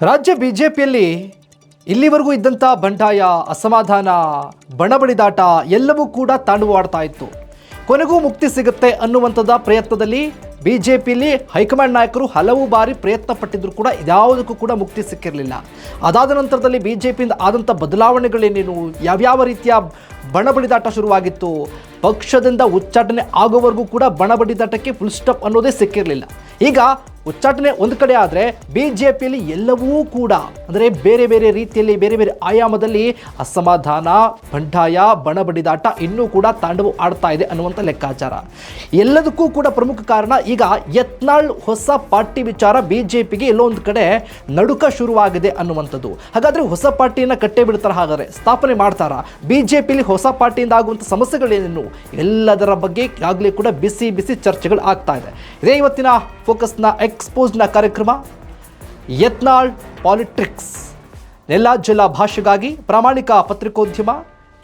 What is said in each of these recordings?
ರಾಜ್ಯ ಬಿಜೆಪಿಯಲ್ಲಿ ಇಲ್ಲಿವರೆಗೂ ಇದ್ದಂಥ ಬಂಡಾಯ, ಅಸಮಾಧಾನ ಬಣಬಡಿದಾಟ ಎಲ್ಲವೂ ಕೂಡ ತಾಂಡವಾಡ್ತಾ ಇತ್ತು. ಕೊನೆಗೂ ಮುಕ್ತಿ ಸಿಗುತ್ತೆ ಅನ್ನುವಂಥದ್ದ ಪ್ರಯತ್ನದಲ್ಲಿ ಬಿಜೆಪಿಯಲ್ಲಿ ಹೈಕಮಾಂಡ್ ನಾಯಕರು ಹಲವು ಬಾರಿ ಪ್ರಯತ್ನ ಪಟ್ಟಿದ್ರು ಕೂಡ ಇದ್ಯಾವುದಕ್ಕೂ ಕೂಡ ಮುಕ್ತಿ ಸಿಕ್ಕಿರಲಿಲ್ಲ. ಅದಾದ ನಂತರದಲ್ಲಿ ಬಿಜೆಪಿಯಿಂದ ಆದಂಥ ಬದಲಾವಣೆಗಳೇನೇನು? ಯಾವ್ಯಾವ ರೀತಿಯ ಬಣಬಡಿದಾಟ ಶುರುವಾಗಿತ್ತು? ಪಕ್ಷದಿಂದ ಉಚ್ಚಾಟನೆ ಆಗೋವರೆಗೂ ಕೂಡ ಬಣಬಡಿದಾಟಕ್ಕೆ ಫುಲ್ ಸ್ಟಾಪ್ ಅನ್ನೋದೇ ಸಿಕ್ಕಿರಲಿಲ್ಲ. ಈಗ ಉಚ್ಚಾಟನೆ ಒಂದು ಕಡೆ ಆದರೆ ಬಿ ಜೆ ಪಿಯಲ್ಲಿ ಎಲ್ಲವೂ ಕೂಡ ಅಂದರೆ ಬೇರೆ ಬೇರೆ ರೀತಿಯಲ್ಲಿ ಬೇರೆ ಬೇರೆ ಆಯಾಮದಲ್ಲಿ ಅಸಮಾಧಾನ, ಬಂಡಾಯ ಬಣಬಡಿದಾಟ ಇನ್ನೂ ಕೂಡ ತಾಂಡವು ಆಡ್ತಾ ಇದೆ ಅನ್ನುವಂಥ ಲೆಕ್ಕಾಚಾರ. ಎಲ್ಲದಕ್ಕೂ ಕೂಡ ಪ್ರಮುಖ ಕಾರಣ ಈಗ ಯತ್ನಾಳ್ ಹೊಸ ಪಾರ್ಟಿ ವಿಚಾರ ಬಿ ಜೆ ಪಿಗೆ ಕಡೆ ನಡುಕ ಶುರುವಾಗಿದೆ ಅನ್ನುವಂಥದ್ದು. ಹಾಗಾದರೆ ಹೊಸ ಪಾರ್ಟಿಯನ್ನು ಕಟ್ಟೇ ಬಿಡ್ತಾರೆ ಹಾಗಾದರೆ? ಸ್ಥಾಪನೆ ಮಾಡ್ತಾರಾ? ಬಿ ಜೆ ಪಿಲಿ ಹೊಸ ಪಾರ್ಟಿಯಿಂದ ಆಗುವಂಥ ಸಮಸ್ಯೆಗಳೇನೇನು ಎಲ್ಲದರ ಬಗ್ಗೆ ಆಗಲೇ ಕೂಡ ಬಿಸಿ ಬಿಸಿ ಚರ್ಚೆಗಳು ಆಗ್ತಾ ಇದೆ. ಇದೇ ಇವತ್ತಿನ ಫೋಕಸ್ನ ಎಕ್ಸ್ಪೋಸ್ನ ಕಾರ್ಯಕ್ರಮ, ಯತ್ನಾಳ್ ಪಾಲಿಟ್ರಿಕ್ಸ್ ಎಲ್ಲ ಜಿಲ್ಲಾ ಭಾಷೆಗಾಗಿ ಪ್ರಾಮಾಣಿಕ ಪತ್ರಿಕೋದ್ಯಮ,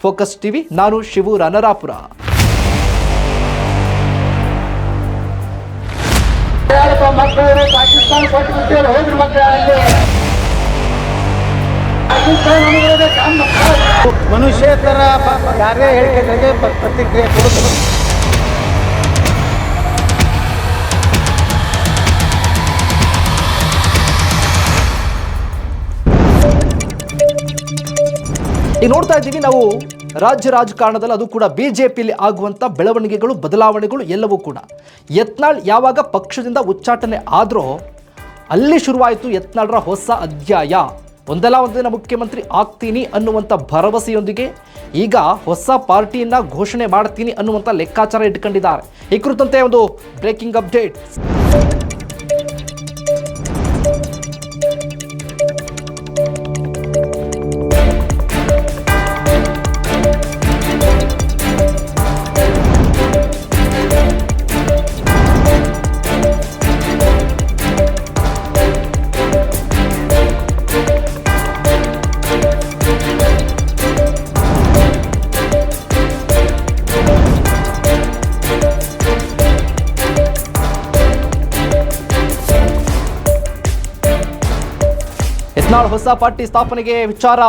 ಫೋಕಸ್ ಟಿವಿ, ನಾನು ಶಿವು ರನರಾಪುರ ಮಕ್ಕಳು ಪಾಕಿಸ್ತಾನ ಕೊಟ್ಟು ಬಿಟ್ಟಿವ್ರು ಹೋದ್ರು ಮಕ್ಕಳು ಅಲ್ಲಿ. ಮನುಷ್ಯೇತರ ಯಾರೇ ಹೇಳಿಕೆಗಳಿಗೆ ಪ್ರತಿಕ್ರಿಯೆ ಕೊಡುತ್ತೆ ಈಗ ನೋಡ್ತಾ ಇದ್ದೀವಿ ನಾವು ರಾಜ್ಯ ರಾಜಕಾರಣದಲ್ಲಿ ಅದು ಕೂಡ ಬಿ ಜೆ ಪಿಯಲ್ಲಿ ಆಗುವಂಥ ಬೆಳವಣಿಗೆಗಳು, ಬದಲಾವಣೆಗಳು ಎಲ್ಲವೂ ಕೂಡ. ಯತ್ನಾಳ್ ಯಾವಾಗ ಪಕ್ಷದಿಂದ ಉಚ್ಚಾಟನೆ ಆದರೂ ಅಲ್ಲಿ ಶುರುವಾಯಿತು ಯತ್ನಾಳ್ರ ಹೊಸ ಅಧ್ಯಾಯ. ಒಂದಲ್ಲ ಒಂದು ದಿನ ಮುಖ್ಯಮಂತ್ರಿ ಆಗ್ತೀನಿ ಅನ್ನುವಂಥ ಭರವಸೆಯೊಂದಿಗೆ ಈಗ ಹೊಸ ಪಾರ್ಟಿಯನ್ನು ಘೋಷಣೆ ಮಾಡ್ತೀನಿ ಅನ್ನುವಂಥ ಲೆಕ್ಕಾಚಾರ ಇಟ್ಕೊಂಡಿದ್ದಾರೆ. ಈ ಕುರಿತಂತೆ ಒಂದು ಬ್ರೇಕಿಂಗ್ ಅಪ್ಡೇಟ್ ಯತ್ನಾಳ್ ಹೊಸ ಪಾರ್ಟಿ ಸ್ಥಾಪನೆಗೆ ವಿಚಾರ.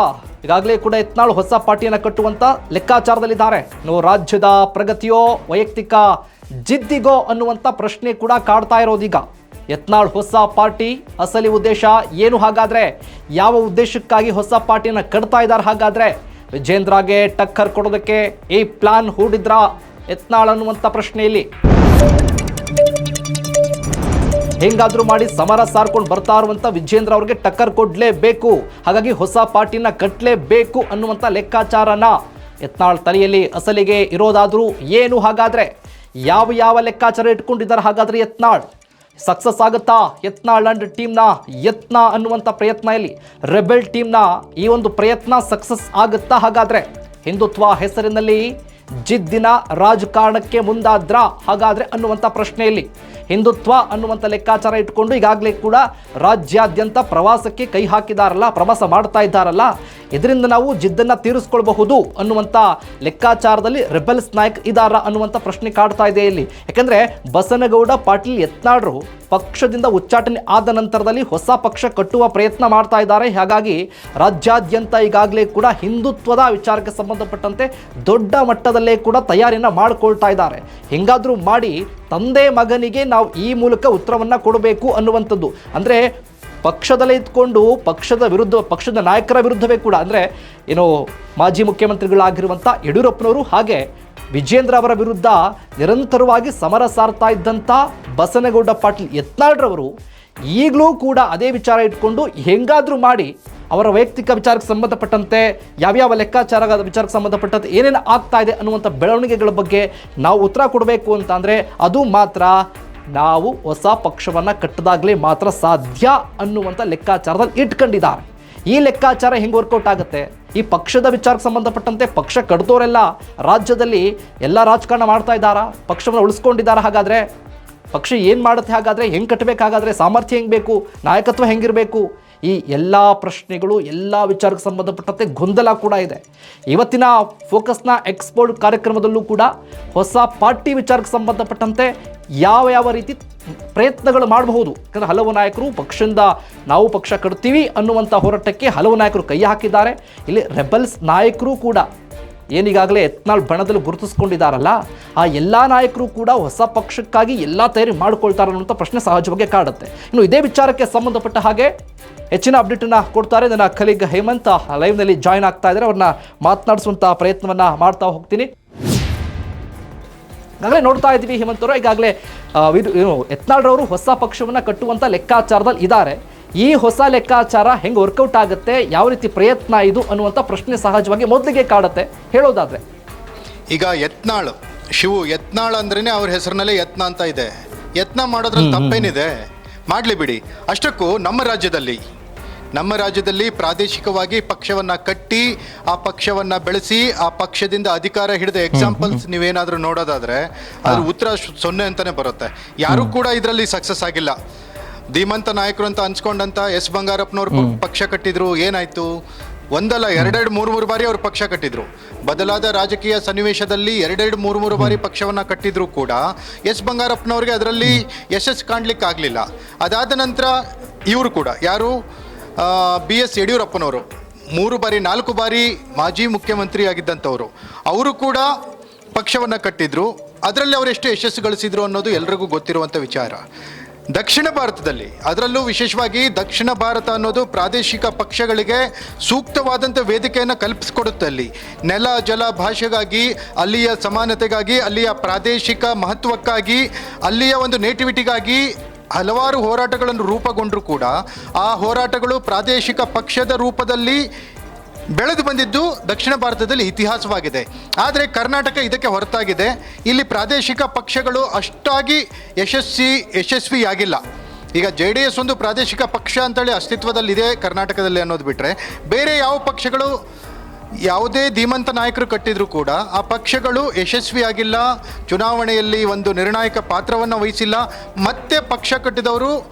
ಈಗಾಗಲೇ ಕೂಡ ಯತ್ನಾಳ್ ಹೊಸ ಪಾರ್ಟಿಯನ್ನು ಕಟ್ಟುವಂತ ಲೆಕ್ಕಾಚಾರದಲ್ಲಿದ್ದಾರೆ. ನೋ ರಾಜ್ಯದ ಪ್ರಗತಿಯೋ ವೈಯಕ್ತಿಕ ಜಿದ್ದಿಗೋ ಅನ್ನುವಂಥ ಪ್ರಶ್ನೆ ಕೂಡ ಕಾಡ್ತಾ ಇರೋದೀಗ. ಯತ್ನಾಳ್ ಹೊಸ ಪಾರ್ಟಿ ಅಸಲಿ ಉದ್ದೇಶ ಏನು? ಹಾಗಾದರೆ ಯಾವ ಉದ್ದೇಶಕ್ಕಾಗಿ ಹೊಸ ಪಾರ್ಟಿಯನ್ನು ಕಟ್ತಾ ಇದ್ದಾರೆ? ಹಾಗಾದ್ರೆ ವಿಜೇಂದ್ರಗೆ ಟಕ್ಕರ್ ಕೊಡೋದಕ್ಕೆ ಈ ಪ್ಲಾನ್ ಹೂಡಿದ್ರ ಯತ್ನಾಳ್ ಅನ್ನುವಂಥ ಪ್ರಶ್ನೆಯಲ್ಲಿ? ಹೆಂಗಾದ್ರೂ ಮಾಡಿ ಸಮರ ಸಾರ್ಕೊಂಡು ಬರ್ತಾ ಇರುವಂತ ವಿಜೇಂದ್ರ ಅವ್ರಿಗೆ ಟಕ್ಕರ್ ಕೊಡ್ಲೇಬೇಕು. ಹಾಗಾಗಿ ಹೊಸ ಪಾರ್ಟಿನ ಕಟ್ಟಲೇಬೇಕು ಅನ್ನುವಂಥ ಲೆಕ್ಕಾಚಾರನ ಯತ್ನಾಳ್ ತಲೆಯಲ್ಲಿ ಅಸಲಿಗೆ ಇರೋದಾದ್ರೂ ಏನು ಹಾಗಾದ್ರೆ? ಯಾವ ಯಾವ ಲೆಕ್ಕಾಚಾರ ಇಟ್ಕೊಂಡಿದ್ದಾರೆ ಹಾಗಾದ್ರೆ ಯತ್ನಾಳ್? ಸಕ್ಸಸ್ ಆಗುತ್ತಾ? ಯತ್ನಾಳ್ ಅಂಡ್ ಟೀಮ್ನ ಯತ್ನ ಅನ್ನುವಂಥ ಪ್ರಯತ್ನ ಇಲ್ಲಿ ರೆಬೆಲ್ ಟೀಮ್ನ ಈ ಒಂದು ಪ್ರಯತ್ನ ಸಕ್ಸಸ್ ಆಗುತ್ತಾ ಹಾಗಾದ್ರೆ? ಹಿಂದುತ್ವ ಹೆಸರಿನಲ್ಲಿ ಜಿದ್ದಿನ ರಾಜಕಾರಣಕ್ಕೆ ಮುಂದಾದ್ರ ಹಾಗಾದ್ರೆ ಅನ್ನುವಂಥ ಪ್ರಶ್ನೆಯಲ್ಲಿ. ಹಿಂದುತ್ವ ಅನ್ನುವಂಥ ಲೆಕ್ಕಾಚಾರ ಇಟ್ಕೊಂಡು ಈಗಾಗಲೇ ಕೂಡ ರಾಜ್ಯಾದ್ಯಂತ ಪ್ರವಾಸಕ್ಕೆ ಕೈ ಹಾಕಿದಾರಲ್ಲ, ಪ್ರವಾಸ ಮಾಡ್ತಾ ಇದ್ದಾರಲ್ಲ, ಇದರಿಂದ ನಾವು ಜಿದ್ದನ್ನ ತೀರಿಸ್ಕೊಳ್ಬಹುದು ಅನ್ನುವಂಥ ಲೆಕ್ಕಾಚಾರದಲ್ಲಿ ರೆಬೆಲ್ಸ್ ನಾಯಕ್ ಇದಾರ ಅನ್ನುವಂಥ ಪ್ರಶ್ನೆ ಕಾಡ್ತಾ ಇದೆ ಇಲ್ಲಿ. ಯಾಕಂದ್ರೆ ಬಸನಗೌಡ ಪಾಟೀಲ್ ಯತ್ನಾಳ್ರು ಪಕ್ಷದಿಂದ ಉಚ್ಚಾಟನೆ ಆದ ನಂತರದಲ್ಲಿ ಹೊಸ ಪಕ್ಷ ಕಟ್ಟುವ ಪ್ರಯತ್ನ ಮಾಡ್ತಾ ಇದ್ದಾರೆ. ಹಾಗಾಗಿ ರಾಜ್ಯಾದ್ಯಂತ ಈಗಾಗಲೇ ಕೂಡ ಹಿಂದುತ್ವದ ವಿಚಾರಕ್ಕೆ ಸಂಬಂಧಪಟ್ಟಂತೆ ದೊಡ್ಡ ಮಟ್ಟದಲ್ಲೇ ಕೂಡ ತಯಾರಿಯನ್ನು ಮಾಡಿಕೊಳ್ತಾ ಇದ್ದಾರೆ. ಹೆಂಗಾದರೂ ಮಾಡಿ ತಂದೆ ಮಗನಿಗೆ ನಾವು ಈ ಮೂಲಕ ಉತ್ತರವನ್ನು ಕೊಡಬೇಕು ಅನ್ನುವಂಥದ್ದು. ಅಂದರೆ ಪಕ್ಷದಲ್ಲೇ ಇದ್ಕೊಂಡು ಪಕ್ಷದ ವಿರುದ್ಧ, ಪಕ್ಷದ ನಾಯಕರ ವಿರುದ್ಧವೇ ಕೂಡ. ಅಂದರೆ ಏನು ಮಾಜಿ ಮುಖ್ಯಮಂತ್ರಿಗಳಾಗಿರುವಂಥ ಯಡಿಯೂರಪ್ಪನವರು ಹಾಗೆ ವಿಜೇಂದ್ರ ಅವರ ವಿರುದ್ಧ ನಿರಂತರವಾಗಿ ಸಮರ ಸಾರ್ತಾ ಇದ್ದಂಥ ಬಸನಗೌಡ ಪಾಟೀಲ್ ಯತ್ನಾಳ್ರವರು ಈಗಲೂ ಕೂಡ ಅದೇ ವಿಚಾರ ಇಟ್ಕೊಂಡು ಹೆಂಗಾದರೂ ಮಾಡಿ ಅವರ ವೈಯಕ್ತಿಕ ವಿಚಾರಕ್ಕೆ ಸಂಬಂಧಪಟ್ಟಂತೆ ಯಾವ್ಯಾವ ಲೆಕ್ಕಾಚಾರ ವಿಚಾರಕ್ಕೆ ಸಂಬಂಧಪಟ್ಟಂತೆ ಏನೇನು ಆಗ್ತಾ ಇದೆ ಅನ್ನುವಂಥ ಬೆಳವಣಿಗೆಗಳ ಬಗ್ಗೆ ನಾವು ಉತ್ತರ ಕೊಡಬೇಕು ಅಂತ ಅಂದರೆ ಅದು ಮಾತ್ರ ನಾವು ಹೊಸ ಪಕ್ಷವನ್ನು ಕಟ್ಟದಾಗಲೇ ಮಾತ್ರ ಸಾಧ್ಯ ಅನ್ನುವಂಥ ಲೆಕ್ಕಾಚಾರದಲ್ಲಿ ಇಟ್ಕೊಂಡಿದ್ದಾರೆ. ಈ ಲೆಕ್ಕಾಚಾರ ಹೆಂಗೆ ವರ್ಕೌಟ್ ಆಗುತ್ತೆ? ಈ ಪಕ್ಷದ ವಿಚಾರಕ್ಕೆ ಸಂಬಂಧಪಟ್ಟಂತೆ ಪಕ್ಷ ಕಡ್ದೋರೆಲ್ಲ ರಾಜ್ಯದಲ್ಲಿ ಎಲ್ಲ ರಾಜಕಾರಣ ಮಾಡ್ತಾ ಇದ್ದಾರಾ? ಪಕ್ಷವನ್ನು ಉಳಿಸ್ಕೊಂಡಿದ್ದಾರೆ ಹಾಗಾದರೆ? ಪಕ್ಷ ಏನು ಮಾಡುತ್ತೆ ಹಾಗಾದರೆ? ಹೆಂಗೆ ಕಟ್ಟಬೇಕಾಗಾದರೆ? ಸಾಮರ್ಥ್ಯ ಹೆಂಗೆ ಬೇಕು? ನಾಯಕತ್ವ ಹೆಂಗಿರಬೇಕು? ಈ ಎಲ್ಲ ಪ್ರಶ್ನೆಗಳು, ಎಲ್ಲ ವಿಚಾರಕ್ಕೆ ಸಂಬಂಧಪಟ್ಟಂತೆ ಗೊಂದಲ ಕೂಡ ಇದೆ. ಇವತ್ತಿನ ಫೋಕಸ್ನ ಎಕ್ಸ್ಪೋರ್ಟ್ ಕಾರ್ಯಕ್ರಮದಲ್ಲೂ ಕೂಡ ಹೊಸ ಪಾರ್ಟಿ ವಿಚಾರಕ್ಕೆ ಸಂಬಂಧಪಟ್ಟಂತೆ ಯಾವ ಯಾವ ರೀತಿ ಪ್ರಯತ್ನಗಳು ಮಾಡಬಹುದು. ಯಾಕಂದರೆ ಹಲವು ನಾಯಕರು ಪಕ್ಷದಿಂದ ನಾವು ಪಕ್ಷ ಕಟ್ತೀವಿ ಅನ್ನುವಂಥ ಹೋರಾಟಕ್ಕೆ ಹಲವು ನಾಯಕರು ಕೈ ಹಾಕಿದ್ದಾರೆ. ಇಲ್ಲಿ ರೆಬಲ್ಸ್ ನಾಯಕರು ಕೂಡ ಏನೀಗಾಗಲೇ ಯತ್ನಾಳ್ ಬಣದಲ್ಲಿ ಗುರುತಿಸ್ಕೊಂಡಿದ್ದಾರಲ್ಲ, ಆ ಎಲ್ಲ ನಾಯಕರು ಕೂಡ ಹೊಸ ಪಕ್ಷಕ್ಕಾಗಿ ಎಲ್ಲ ತಯಾರಿ ಮಾಡ್ಕೊಳ್ತಾರೆ ಅನ್ನುವಂಥ ಪ್ರಶ್ನೆ ಸಹಜವಾಗಿ ಕಾಡುತ್ತೆ. ಇನ್ನು ಇದೇ ವಿಚಾರಕ್ಕೆ ಸಂಬಂಧಪಟ್ಟ ಹಾಗೆ ಹೆಚ್ಚಿನ ಅಪ್ಡೇಟನ್ನು ಕೊಡ್ತಾರೆ. ನನ್ನ ಕಲೀಗ್ ಹೇಮಂತ್ ಲೈವ್ನಲ್ಲಿ ಜಾಯ್ನ್ ಆಗ್ತಾ ಇದ್ದಾರೆ. ಅವ್ರನ್ನ ಮಾತನಾಡಿಸುವಂಥ ಪ್ರಯತ್ನವನ್ನು ಮಾಡ್ತಾ ಹೋಗ್ತೀನಿ. ಈಗಾಗಲೇ ನೋಡ್ತಾ ಇದ್ದೀವಿ ಹೇಮಂತ್ ಅವರು. ಈಗಾಗಲೇ ಯತ್ನಾಳ್ರವರು ಹೊಸ ಪಕ್ಷವನ್ನು ಕಟ್ಟುವಂಥ ಲೆಕ್ಕಾಚಾರದಲ್ಲಿ ಇದ್ದಾರೆ. ಈ ಹೊಸ ಲೆಕ್ಕಾಚಾರ ಹೆಂಗೆ ವರ್ಕೌಟ್ ಆಗುತ್ತೆ ಯಾವ ರೀತಿ ಪ್ರಯತ್ನ ಇದು ಅನ್ನುವಂಥ ಪ್ರಶ್ನೆ ಸಹಜವಾಗಿ ಮೊದಲಿಗೆ ಕಾಡುತ್ತೆ. ಹೇಳೋದಾದರೆ. ಈಗ ಯತ್ನಾಳು. ಶಿವು ಯತ್ನಾಳ್ ಅಂದ್ರೇನೆ ಅವ್ರ ಹೆಸರಿನಲ್ಲೇ ಯತ್ನ ಅಂತ ಇದೆ. ಯತ್ನ ಮಾಡೋದ್ರಲ್ಲಿ ತಪ್ಪೇನಿದೆ? ಮಾಡಲಿ ಬಿಡಿ. ಅಷ್ಟಕ್ಕೂ ನಮ್ಮ ರಾಜ್ಯದಲ್ಲಿ ನಮ್ಮ ರಾಜ್ಯದಲ್ಲಿ ಪ್ರಾದೇಶಿಕವಾಗಿ ಪಕ್ಷವನ್ನ ಕಟ್ಟಿ ಆ ಪಕ್ಷವನ್ನ ಬೆಳೆಸಿ ಆ ಪಕ್ಷದಿಂದ ಅಧಿಕಾರ ಹಿಡಿದ ಎಕ್ಸಾಂಪಲ್ಸ್ ನೀವೇನಾದರೂ ನೋಡೋದಾದ್ರೆ ಅದ್ರ ಉತ್ತರ ಸೊನ್ನೆ ಅಂತಾನೆ ಬರುತ್ತೆ. ಯಾರು ಕೂಡ ಇದರಲ್ಲಿ ಸಕ್ಸಸ್ ಆಗಿಲ್ಲ. ಧೀಮಂತ ನಾಯಕರು ಅಂತ ಹಂಚ್ಕೊಂಡಂತ ಎಸ್ ಬಂಗಾರಪ್ಪನವ್ರು ಪಕ್ಷ ಕಟ್ಟಿದ್ರು ಏನಾಯ್ತು? ಒಂದಲ್ಲ ಎರಡೆರಡು ಮೂರು ಮೂರು ಬಾರಿ ಅವರು ಪಕ್ಷ ಕಟ್ಟಿದ್ರು. ಬದಲಾದ ರಾಜಕೀಯ ಸನ್ನಿವೇಶದಲ್ಲಿ ಎರಡೆರಡು ಮೂರು ಮೂರು ಬಾರಿ ಪಕ್ಷವನ್ನ ಕಟ್ಟಿದ್ರು ಕೂಡ ಎಸ್ ಬಂಗಾರಪ್ಪನವ್ರಿಗೆ ಅದರಲ್ಲಿ ಯಶಸ್ಸು ಕಾಣ್ಲಿಕ್ಕೆ ಆಗಲಿಲ್ಲ ಅದಾದ ನಂತರ ಇವರು ಕೂಡ ಯಾರು? ಬಿ ಎಸ್ ಯಡಿಯೂರಪ್ಪನವರು. ಮೂರು ಬಾರಿ ನಾಲ್ಕು ಬಾರಿ ಮಾಜಿ ಮುಖ್ಯಮಂತ್ರಿ ಆಗಿದ್ದಂಥವ್ರು. ಅವರು ಕೂಡ ಪಕ್ಷವನ್ನ ಕಟ್ಟಿದ್ರು. ಅದರಲ್ಲಿ ಅವರು ಎಷ್ಟು ಯಶಸ್ಸು ಗಳಿಸಿದ್ರು ಅನ್ನೋದು ಎಲ್ರಿಗೂ ಗೊತ್ತಿರುವಂಥ ವಿಚಾರ. ದಕ್ಷಿಣ ಭಾರತದಲ್ಲಿ, ಅದರಲ್ಲೂ ವಿಶೇಷವಾಗಿ ದಕ್ಷಿಣ ಭಾರತ ಅನ್ನೋದು ಪ್ರಾದೇಶಿಕ ಪಕ್ಷಗಳಿಗೆ ಸೂಕ್ತವಾದಂಥ ವೇದಿಕೆಯನ್ನು ಕಲ್ಪಿಸಿಕೊಡುತ್ತೆ ಅಲ್ಲಿ. ನೆಲ, ಜಲ ಭಾಷೆಗಾಗಿ, ಅಲ್ಲಿಯ ಸಮಾನತೆಗಾಗಿ, ಅಲ್ಲಿಯ ಪ್ರಾದೇಶಿಕ ಮಹತ್ವಕ್ಕಾಗಿ, ಅಲ್ಲಿಯ ಒಂದು ನೇಟಿವಿಟಿಗಾಗಿ ಹಲವಾರು ಹೋರಾಟಗಳನ್ನು ರೂಪುಗೊಂಡರೂ ಕೂಡ. ಆ ಹೋರಾಟಗಳು ಪ್ರಾದೇಶಿಕ ಪಕ್ಷದ ರೂಪದಲ್ಲಿ ಬೆಳೆದು ಬಂದಿದ್ದು ದಕ್ಷಿಣ ಭಾರತದಲ್ಲಿ ಇತಿಹಾಸವಾಗಿದೆ. ಆದರೆ ಕರ್ನಾಟಕ ಇದಕ್ಕೆ ಹೊರತಾಗಿದೆ. ಇಲ್ಲಿ ಪ್ರಾದೇಶಿಕ ಪಕ್ಷಗಳು ಅಷ್ಟಾಗಿ ಯಶಸ್ವಿ, ಯಶಸ್ವಿಯಾಗಿಲ್ಲ. ಈಗ ಜೆ ಡಿ ಎಸ್ ಒಂದು ಪ್ರಾದೇಶಿಕ ಪಕ್ಷ ಅಂತೇಳಿ ಅಸ್ತಿತ್ವದಲ್ಲಿದೆ ಕರ್ನಾಟಕದಲ್ಲಿ ಅನ್ನೋದು ಬಿಟ್ಟರೆ ಬೇರೆ ಯಾವ ಪಕ್ಷಗಳು ಯಾವುದೇ ಧೀಮಂತ ನಾಯಕರು ಕಟ್ಟಿದರೂ ಕೂಡ ಆ ಪಕ್ಷಗಳು ಯಶಸ್ವಿಯಾಗಿಲ್ಲ. ಚುನಾವಣೆಯಲ್ಲಿ ಒಂದು ನಿರ್ಣಾಯಕ ಪಾತ್ರವನ್ನು ವಹಿಸಿಲ್ಲ. ಮತ್ತೆ ಪಕ್ಷ ಕಟ್ಟಿದವರು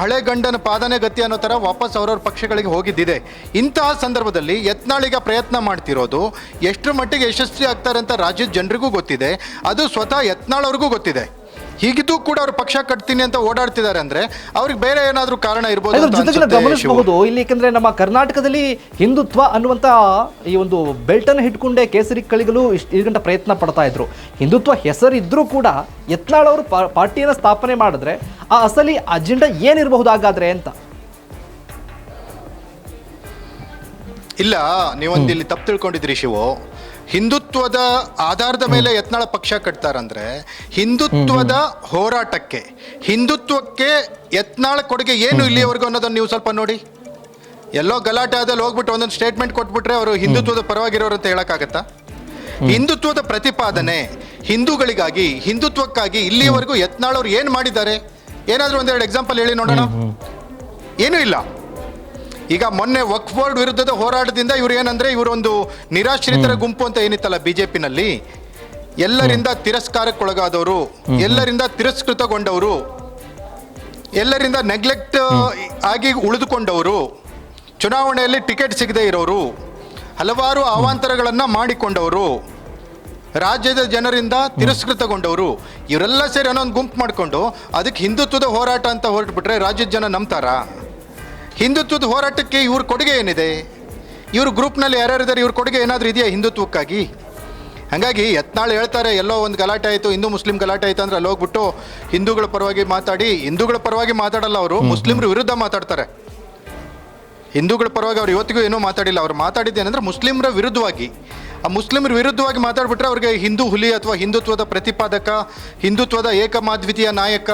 ಹಳೆ ಗಂಡನ ಪಾದನೆ ಗತಿ ಅನ್ನೋ ಥರ ವಾಪಸ್ ಅವ್ರವ್ರ ಪಕ್ಷಗಳಿಗೆ ಹೋಗಿದ್ದಿದೆ. ಇಂತಹ ಸಂದರ್ಭದಲ್ಲಿ ಯತ್ನಾಳಿಗ ಪ್ರಯತ್ನ ಮಾಡ್ತಿರೋದು ಎಷ್ಟರ ಮಟ್ಟಿಗೆ ಯಶಸ್ವಿ ಆಗ್ತಾರೆ ಅಂತ ರಾಜ್ಯದ ಜನರಿಗೂ ಗೊತ್ತಿದೆ. ಅದು ಸ್ವತಃ ಯತ್ನಾಳ್ ಅವ್ರಿಗೂ ಗೊತ್ತಿದೆ. ಹೀಗಿದ್ದು ಕೂಡ ಅವ್ರು ಪಕ್ಷ ಕಟ್ತೀನಿ ಅಂತ ಓಡಾಡ್ತಿದ್ದಾರೆ ಅಂದ್ರೆ ಅವ್ರಿಗೆ ಬೇರೆ ಏನಾದರೂ ಕಾರಣ ಇರ್ಬೋದು ಅದ್ರ ಅಂತ ಜೊತೆಗೆ ನಾವು ಅನ್ಸುತ್ತೆ, ಗಮನಿಸಬಹುದು. ಇಲ್ಲಿ ಯಾಕಂದ್ರೆ ನಮ್ಮ ಕರ್ನಾಟಕದಲ್ಲಿ ಹಿಂದುತ್ವ ಅನ್ನುವಂತ ಈ ಒಂದು ಬೆಲ್ಟನ್ನು ಹಿಡ್ಕೊಂಡೇ ಕೇಸರಿ ಕಳಿಗಲು ಇಷ್ಟು ಈ ಗಂಟೆ ಪ್ರಯತ್ನ ಪಡ್ತಾ ಇದ್ರು. ಹಿಂದುತ್ವ ಹೆಸರಿದ್ರೂ ಕೂಡ ಯತ್ನಾಳ್ ಅವರು ಪಾ- ಪಾರ್ಟಿಯನ್ನು ಸ್ಥಾಪನೆ ಮಾಡಿದ್ರೆ ಆ ಅಸಲಿ ಅಜೆಂಡಾ ಏನಿರಬಹುದು ಹಾಗಾದ್ರೆ ಅಂತ? ಇಲ್ಲ ನೀವೊಂದು ಇಲ್ಲಿ ತಪ್ಪು ತಿಳ್ಕೊಂಡಿದ್ರಿ ಶಿವು. ಹಿಂದುತ್ವದ ಆಧಾರದ ಮೇಲೆ ಯತ್ನಾಳ ಪಕ್ಷ ಕಟ್ತಾರಂದ್ರೆ ಹಿಂದುತ್ವದ ಹೋರಾಟಕ್ಕೆ ಹಿಂದುತ್ವಕ್ಕೆ ಯತ್ನಾಳ ಕೊಡುಗೆ ಏನು ಇಲ್ಲಿಯವರೆಗೂ ಅನ್ನೋದನ್ನ ನೀವು ಸ್ವಲ್ಪ ನೋಡಿ. ಎಲ್ಲೋ ಗಲಾಟೆ ಆದಲ್ಲಿ ಹೋಗ್ಬಿಟ್ಟು ಒಂದೊಂದು ಸ್ಟೇಟ್ಮೆಂಟ್ ಕೊಟ್ಬಿಟ್ರೆ ಅವರು ಹಿಂದುತ್ವದ ಪರವಾಗಿರೋರು ಅಂತ ಹೇಳಕ್ಕಾಗತ್ತಾ? ಹಿಂದುತ್ವದ ಪ್ರತಿಪಾದನೆ ಹಿಂದೂಗಳಿಗಾಗಿ ಹಿಂದುತ್ವಕ್ಕಾಗಿ ಇಲ್ಲಿಯವರೆಗೂ ಯತ್ನಾಳವ್ರು ಏನು ಮಾಡಿದ್ದಾರೆ? ಏನಾದರೂ ಒಂದೆರಡು ಎಕ್ಸಾಂಪಲ್ ಹೇಳಿ ನೋಡೋಣ. ಏನೂ ಇಲ್ಲ. ಈಗ ಮೊನ್ನೆ ವಕ್ಫ್ ಬೋರ್ಡ್ ವಿರುದ್ಧದ ಹೋರಾಟದಿಂದ ಇವ್ರು ಏನಂದ್ರೆ ಇವರೊಂದು ನಿರಾಶ್ರಿತರ ಗುಂಪು ಅಂತ ಏನಿತ್ತಲ್ಲ ಬಿಜೆಪಿನಲ್ಲಿ. ಎಲ್ಲರಿಂದ ತಿರಸ್ಕಾರಕ್ಕೊಳಗಾದವರು ಎಲ್ಲರಿಂದ ತಿರಸ್ಕೃತಗೊಂಡವರು ಎಲ್ಲರಿಂದ ನೆಗ್ಲೆಕ್ಟ್ ಆಗಿ ಉಳಿದುಕೊಂಡವರು ಚುನಾವಣೆಯಲ್ಲಿ ಟಿಕೆಟ್ ಸಿಗದೇ ಇರೋರು ಹಲವಾರು ಅವಾಂತರಗಳನ್ನು ಮಾಡಿಕೊಂಡವರು ರಾಜ್ಯದ ಜನರಿಂದ ತಿರಸ್ಕೃತಗೊಂಡವರು ಇವರೆಲ್ಲ ಸೇರಿ ಅನ್ನೋ ಒಂದು ಗುಂಪು ಮಾಡಿಕೊಂಡು ಅದಕ್ಕೆ ಹಿಂದುತ್ವದ ಹೋರಾಟ ಅಂತ ಹೊರಟುಬಿಟ್ರೆ ರಾಜ್ಯದ ಜನ ನಂಬ್ತಾರಾ? ಹಿಂದುತ್ವದ ಹೋರಾಟಕ್ಕೆ ಇವ್ರ ಕೊಡುಗೆ ಏನಿದೆ? ಇವ್ರ ಗ್ರೂಪ್ನಲ್ಲಿ ಯಾರ್ಯಾರಿದ್ದಾರೆ ಇವ್ರ ಕೊಡುಗೆ ಏನಾದರೂ ಇದೆಯಾ ಹಿಂದುತ್ವಕ್ಕಾಗಿ? ಹಾಗಾಗಿ ಯತ್ನಾಳ್ ಹೇಳ್ತಾರೆ ಎಲ್ಲೋ ಒಂದು ಗಲಾಟೆ ಆಯಿತು ಹಿಂದೂ ಮುಸ್ಲಿಂ ಗಲಾಟೆ ಆಯಿತು ಅಂದ್ರೆ ಅಲ್ಲಿ ಹೋಗ್ಬಿಟ್ಟು ಹಿಂದೂಗಳ ಪರವಾಗಿ ಮಾತಾಡಿ. ಹಿಂದೂಗಳ ಪರವಾಗಿ ಮಾತಾಡಲ್ಲ ಅವರು ಮುಸ್ಲಿಮ್ರ ವಿರುದ್ಧ ಮಾತಾಡ್ತಾರೆ. ಹಿಂದೂಗಳ ಪರವಾಗಿ ಅವ್ರು ಇವತ್ತಿಗೂ ಏನೂ ಮಾತಾಡಿಲ್ಲ. ಅವ್ರು ಮಾತಾಡಿದ್ದೇನೆಂದ್ರೆ ಮುಸ್ಲಿಮರ ವಿರುದ್ಧವಾಗಿ. ಮುಸ್ಲಿಮರ ವಿರುದ್ಧವಾಗಿ ಮಾತಾಡ್ಬಿಟ್ರೆ ಅವ್ರಿಗೆ ಹಿಂದೂ ಹುಲಿ ಅಥವಾ ಹಿಂದುತ್ವದ ಪ್ರತಿಪಾದಕ ಹಿಂದುತ್ವದ ಏಕಮಾದ್ವಿತೀಯ ನಾಯಕ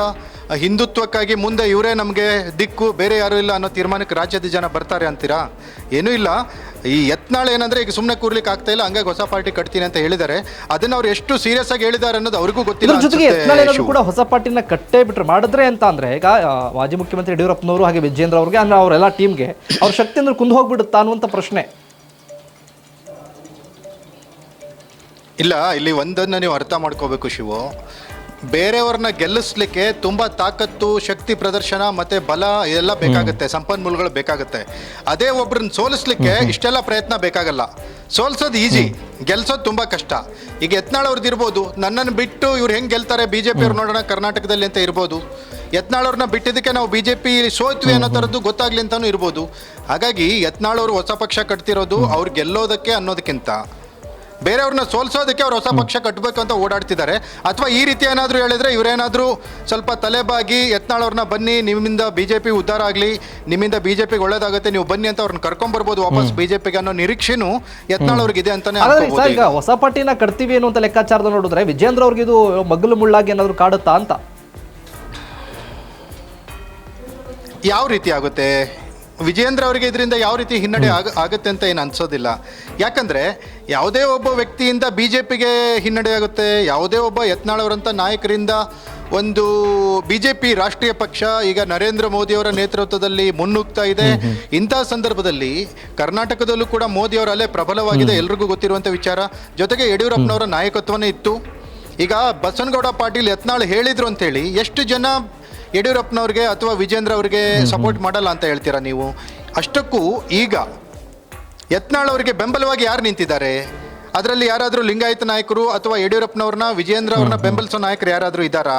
ಹಿಂದುತ್ವಕ್ಕಾಗಿ ಮುಂದೆ ಇವರೇ ನಮಗೆ ದಿಕ್ಕು ಬೇರೆ ಯಾರೂ ಇಲ್ಲ ಅನ್ನೋ ತೀರ್ಮಾನಕ್ಕೆ ರಾಜ್ಯದ ಜನ ಬರ್ತಾರೆ ಅಂತೀರಾ? ಏನೂ ಇಲ್ಲ. ಈ ಯತ್ನಾಳ್ ಏನಂದ್ರೆ ಈಗ ಸುಮ್ಮನೆ ಕೂರ್ಲಿಕ್ಕೆ ಆಗ್ತಾ ಇಲ್ಲ ಹಂಗಾಗಿ ಹೊಸ ಪಾರ್ಟಿ ಕಟ್ತೀನಿ ಅಂತ ಹೇಳಿದ್ದಾರೆ. ಅದನ್ನ ಅವ್ರು ಎಷ್ಟು ಸೀರಿಯಸ್ ಆಗಿ ಹೇಳಿದ್ದಾರೆ ಅನ್ನೋದು ಅವ್ರಿಗೂ ಗೊತ್ತಿಲ್ಲ ಜೊತೆಗೆ ಕೂಡ ಹೊಸ ಪಾರ್ಟಿನ ಕಟ್ಟೇ ಬಿಟ್ರೆ. ಮಾಡಿದ್ರೆ ಅಂತ ಅಂದ್ರೆ ಈಗ ಮಾಜಿ ಮುಖ್ಯಮಂತ್ರಿ ಯಡಿಯೂರಪ್ಪನವರು ಹಾಗೆ ವಿಜೇಂದ್ರ ಅವ್ರಿಗೆ ಅಂದ್ರೆ ಅವರೆಲ್ಲ ಟೀಮ್ಗೆ ಅವ್ರ ಶಕ್ತಿ ಅಂದ್ರೆ ಕುಂದು ಹೋಗ್ಬಿಡುತ್ತಾ ಅನ್ನುವಂಥ ಪ್ರಶ್ನೆ. ಇಲ್ಲ ಇಲ್ಲಿ ಒಂದನ್ನು ನೀವು ಅರ್ಥ ಮಾಡ್ಕೋಬೇಕು ಶಿವು. ಬೇರೆಯವ್ರನ್ನ ಗೆಲ್ಲಿಸ್ಲಿಕ್ಕೆ ತುಂಬ ತಾಕತ್ತು ಶಕ್ತಿ ಪ್ರದರ್ಶನ ಮತ್ತೆ ಬಲ ಎಲ್ಲ ಬೇಕಾಗುತ್ತೆ ಸಂಪನ್ಮೂಲಗಳು ಬೇಕಾಗುತ್ತೆ. ಅದೇ ಒಬ್ರನ್ನ ಸೋಲಿಸ್ಲಿಕ್ಕೆ ಇಷ್ಟೆಲ್ಲ ಪ್ರಯತ್ನ ಬೇಕಾಗಲ್ಲ. ಸೋಲ್ಸೋದು ಈಜಿ ಗೆಲ್ಸೋದು ತುಂಬ ಕಷ್ಟ. ಈಗ ಯತ್ನಾಳ್ ಅವ್ರದ್ದು ಇರ್ಬೋದು ನನ್ನನ್ನು ಬಿಟ್ಟು ಇವ್ರು ಹೆಂಗೆ ಗೆಲ್ತಾರೆ ಬಿ ಬಿಜೆಪಿ ಅವ್ರು ನೋಡೋಣ ಕರ್ನಾಟಕದಲ್ಲಿ ಅಂತ ಇರ್ಬೋದು. ಯತ್ನಾಳವ್ರನ್ನ ಬಿಟ್ಟಿದ್ದಕ್ಕೆ ನಾವು ಬಿ ಜೆ ಪಿ ಸೋತ್ವಿ ಅನ್ನೋ ಥರದ್ದು ಗೊತ್ತಾಗ್ಲಿ ಅಂತಲೂ ಇರ್ಬೋದು. ಹಾಗಾಗಿ ಯತ್ನಾಳ್ ಅವರು ಹೊಸ ಪಕ್ಷ ಕಟ್ತಿರೋದು ಅವ್ರು ಗೆಲ್ಲೋದಕ್ಕೆ ಅನ್ನೋದಕ್ಕಿಂತ. ಬೇರೆಯವ್ರನ್ನ ಸೋಲ್ಸೋದಕ್ಕೆ ಅವ್ರು ಹೊಸ ಪಕ್ಷ ಕಟ್ಟಬೇಕು ಅಂತ ಓಡಾಡ್ತಿದ್ದಾರೆ. ಅಥವಾ ಈ ರೀತಿ ಏನಾದರೂ ಹೇಳಿದ್ರೆ ಇವರೇನಾದರೂ ಸ್ವಲ್ಪ ತಲೆಬಾಗಿ ಯತ್ನಾಳವ್ರನ್ನ ಬನ್ನಿ ನಿಮ್ಮಿಂದ ಬಿ ಜೆ ಪಿ ಉದ್ಧಾರ ಆಗಲಿ ನಿಮ್ಮಿಂದ ಬಿ ಜೆ ಪಿಗೆ ಒಳ್ಳೇದಾಗುತ್ತೆ ನೀವು ಬನ್ನಿ ಅಂತ ಅವ್ರನ್ನ ಕರ್ಕೊಂಬರ್ಬೋದು ವಾಪಸ್ ಬಿ ಜೆ ಪಿಗೆ ಅನ್ನೋ ನಿರೀಕ್ಷೆನೂ ಯತ್ನಾಳ್ ಅವ್ರಿಗೆ ಇದೆ ಅಂತಾನೆ ಸರ್ ಈಗ ಈಗ. ಹೊಸ ಪಟ್ಟಿನ ಕಟ್ತೀವಿ ಅನ್ನುವಂಥ ಲೆಕ್ಕಾಚಾರದ ನೋಡಿದ್ರೆ ವಿಜೇಂದ್ರ ಅವ್ರಿಗೆ ಇದು ಮಗ್ಗಲು ಮುಳ್ಳಾಗಿ ಏನಾದರೂ ಕಾಡುತ್ತಾ ಅಂತ? ಯಾವ ರೀತಿ ಆಗುತ್ತೆ? ವಿಜೇಂದ್ರ ಅವರಿಗೆ ಇದರಿಂದ ಯಾವ ರೀತಿ ಹಿನ್ನಡೆ ಆಗ ಆಗುತ್ತೆ ಅಂತ ಏನು ಅನ್ಸೋದಿಲ್ಲ. ಯಾಕಂದ್ರೆ ಯಾವುದೇ ಒಬ್ಬ ವ್ಯಕ್ತಿಯಿಂದ ಬಿ ಜೆ ಪಿಗೆ ಹಿನ್ನಡೆಯಾಗುತ್ತೆ ಯಾವುದೇ ಒಬ್ಬ ಯತ್ನಾಳವರಂಥ ನಾಯಕರಿಂದ ಒಂದು ಬಿ ಜೆ ಪಿ ರಾಷ್ಟ್ರೀಯ ಪಕ್ಷ ಈಗ ನರೇಂದ್ರ ಮೋದಿಯವರ ನೇತೃತ್ವದಲ್ಲಿ ಮುನ್ನುಗ್ತಾ ಇದೆ. ಇಂತಹ ಸಂದರ್ಭದಲ್ಲಿ ಕರ್ನಾಟಕದಲ್ಲೂ ಕೂಡ ಮೋದಿಯವರ ಅಲ್ಲೇ ಪ್ರಬಲವಾಗಿದೆ ಎಲ್ರಿಗೂ ಗೊತ್ತಿರುವಂಥ ವಿಚಾರ. ಜೊತೆಗೆ ಯಡಿಯೂರಪ್ಪನವರ ನಾಯಕತ್ವನೇ ಇತ್ತು. ಈಗ ಬಸನಗೌಡ ಪಾಟೀಲ್ ಯತ್ನಾಳ್ ಹೇಳಿದ್ರು ಅಂತೇಳಿ ಎಷ್ಟು ಜನ ಯಡಿಯೂರಪ್ಪನವ್ರಿಗೆ ಅಥವಾ ವಿಜೇಂದ್ರ ಅವ್ರಿಗೆ ಸಪೋರ್ಟ್ ಮಾಡಲ್ಲ ಅಂತ ಹೇಳ್ತೀರಾ ನೀವು? ಅಷ್ಟಕ್ಕೂ ಈಗ ಯತ್ನಾಳ್ ಅವರಿಗೆ ಬೆಂಬಲವಾಗಿ ಯಾರು ನಿಂತಿದ್ದಾರೆ? ಅದರಲ್ಲಿ ಯಾರಾದರೂ ಲಿಂಗಾಯತ ನಾಯಕರು ಅಥವಾ ಯಡಿಯೂರಪ್ಪನವ್ರನ್ನ ವಿಜಯೇಂದ್ರ ಅವ್ರನ್ನ ಬೆಂಬಲಿಸೋ ನಾಯಕರು ಯಾರಾದರೂ ಇದ್ದಾರಾ?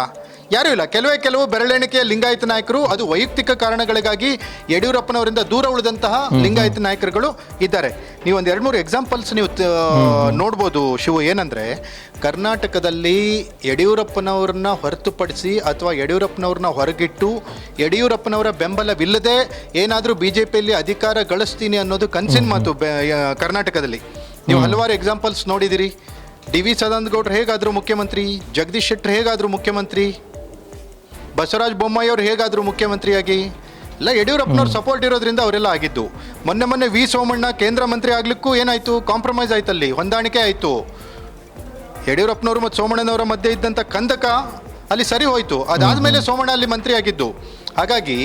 ಯಾರೂ ಇಲ್ಲ. ಕೆಲವೇ ಕೆಲವು ಬೆರಳೆಣಿಕೆಯ ಲಿಂಗಾಯತ ನಾಯಕರು ಅದು ವೈಯಕ್ತಿಕ ಕಾರಣಗಳಿಗಾಗಿ ಯಡಿಯೂರಪ್ಪನವರಿಂದ ದೂರ ಉಳಿದಂತಹ ಲಿಂಗಾಯತ ನಾಯಕರುಗಳು ಇದ್ದಾರೆ. ನೀವು ಒಂದು ಎರಡು ಮೂರು ಎಕ್ಸಾಂಪಲ್ಸ್ ನೀವು ನೋಡ್ಬೋದು ಶಿವು. ಏನಂದ್ರೆ ಕರ್ನಾಟಕದಲ್ಲಿ ಯಡಿಯೂರಪ್ಪನವ್ರನ್ನ ಹೊರತುಪಡಿಸಿ ಅಥವಾ ಯಡಿಯೂರಪ್ಪನವ್ರನ್ನ ಹೊರಗಿಟ್ಟು ಯಡಿಯೂರಪ್ಪನವರ ಬೆಂಬಲವಿಲ್ಲದೆ ಏನಾದರೂ ಬಿ ಜೆ ಪಿಯಲ್ಲಿ ಅಧಿಕಾರ ಗಳಿಸ್ತೀನಿ ಅನ್ನೋದು ಕನಸಿನ ಮಾತು ಬೆ- ಕರ್ನಾಟಕದಲ್ಲಿ. ನೀವು ಹಲವಾರು ಎಕ್ಸಾಂಪಲ್ಸ್ ನೋಡಿದಿರಿ. ಡಿ ವಿ ಸದಾನಂದ ಗೌಡ್ರು ಹೇಗಾದರೂ ಮುಖ್ಯಮಂತ್ರಿ ಜಗದೀಶ್ ಶೆಟ್ಟರ್ ಹೇಗಾದರೂ ಮುಖ್ಯಮಂತ್ರಿ ಬಸವರಾಜ ಬೊಮ್ಮಾಯಿ ಅವರು ಹೇಗಾದ್ರು ಮುಖ್ಯಮಂತ್ರಿಯಾಗಿ ಇಲ್ಲ ಯಡಿಯೂರಪ್ಪನವ್ರ ಸಪೋರ್ಟ್ ಇರೋದ್ರಿಂದ ಅವರೆಲ್ಲ ಆಗಿದ್ದು. ಮೊನ್ನೆ ಮೊನ್ನೆ ವಿ ಸೋಮಣ್ಣ ಕೇಂದ್ರ ಮಂತ್ರಿ ಆಗ್ಲಿಕ್ಕೂ ಏನಾಯ್ತು? ಕಾಂಪ್ರಮೈಸ್ ಆಯ್ತಲ್ಲಿ ಹೊಂದಾಣಿಕೆ ಆಯ್ತು. ಯಡಿಯೂರಪ್ಪನವರು ಮತ್ತು ಸೋಮಣ್ಣನವರ ಮಧ್ಯೆ ಇದ್ದಂಥ ಕಂದಕ ಅಲ್ಲಿ ಸರಿ ಹೋಯ್ತು. ಅದಾದ್ಮೇಲೆ ಸೋಮಣ್ಣ ಅಲ್ಲಿ ಮಂತ್ರಿ ಆಗಿದ್ದು ಹಾಗಾಗಿ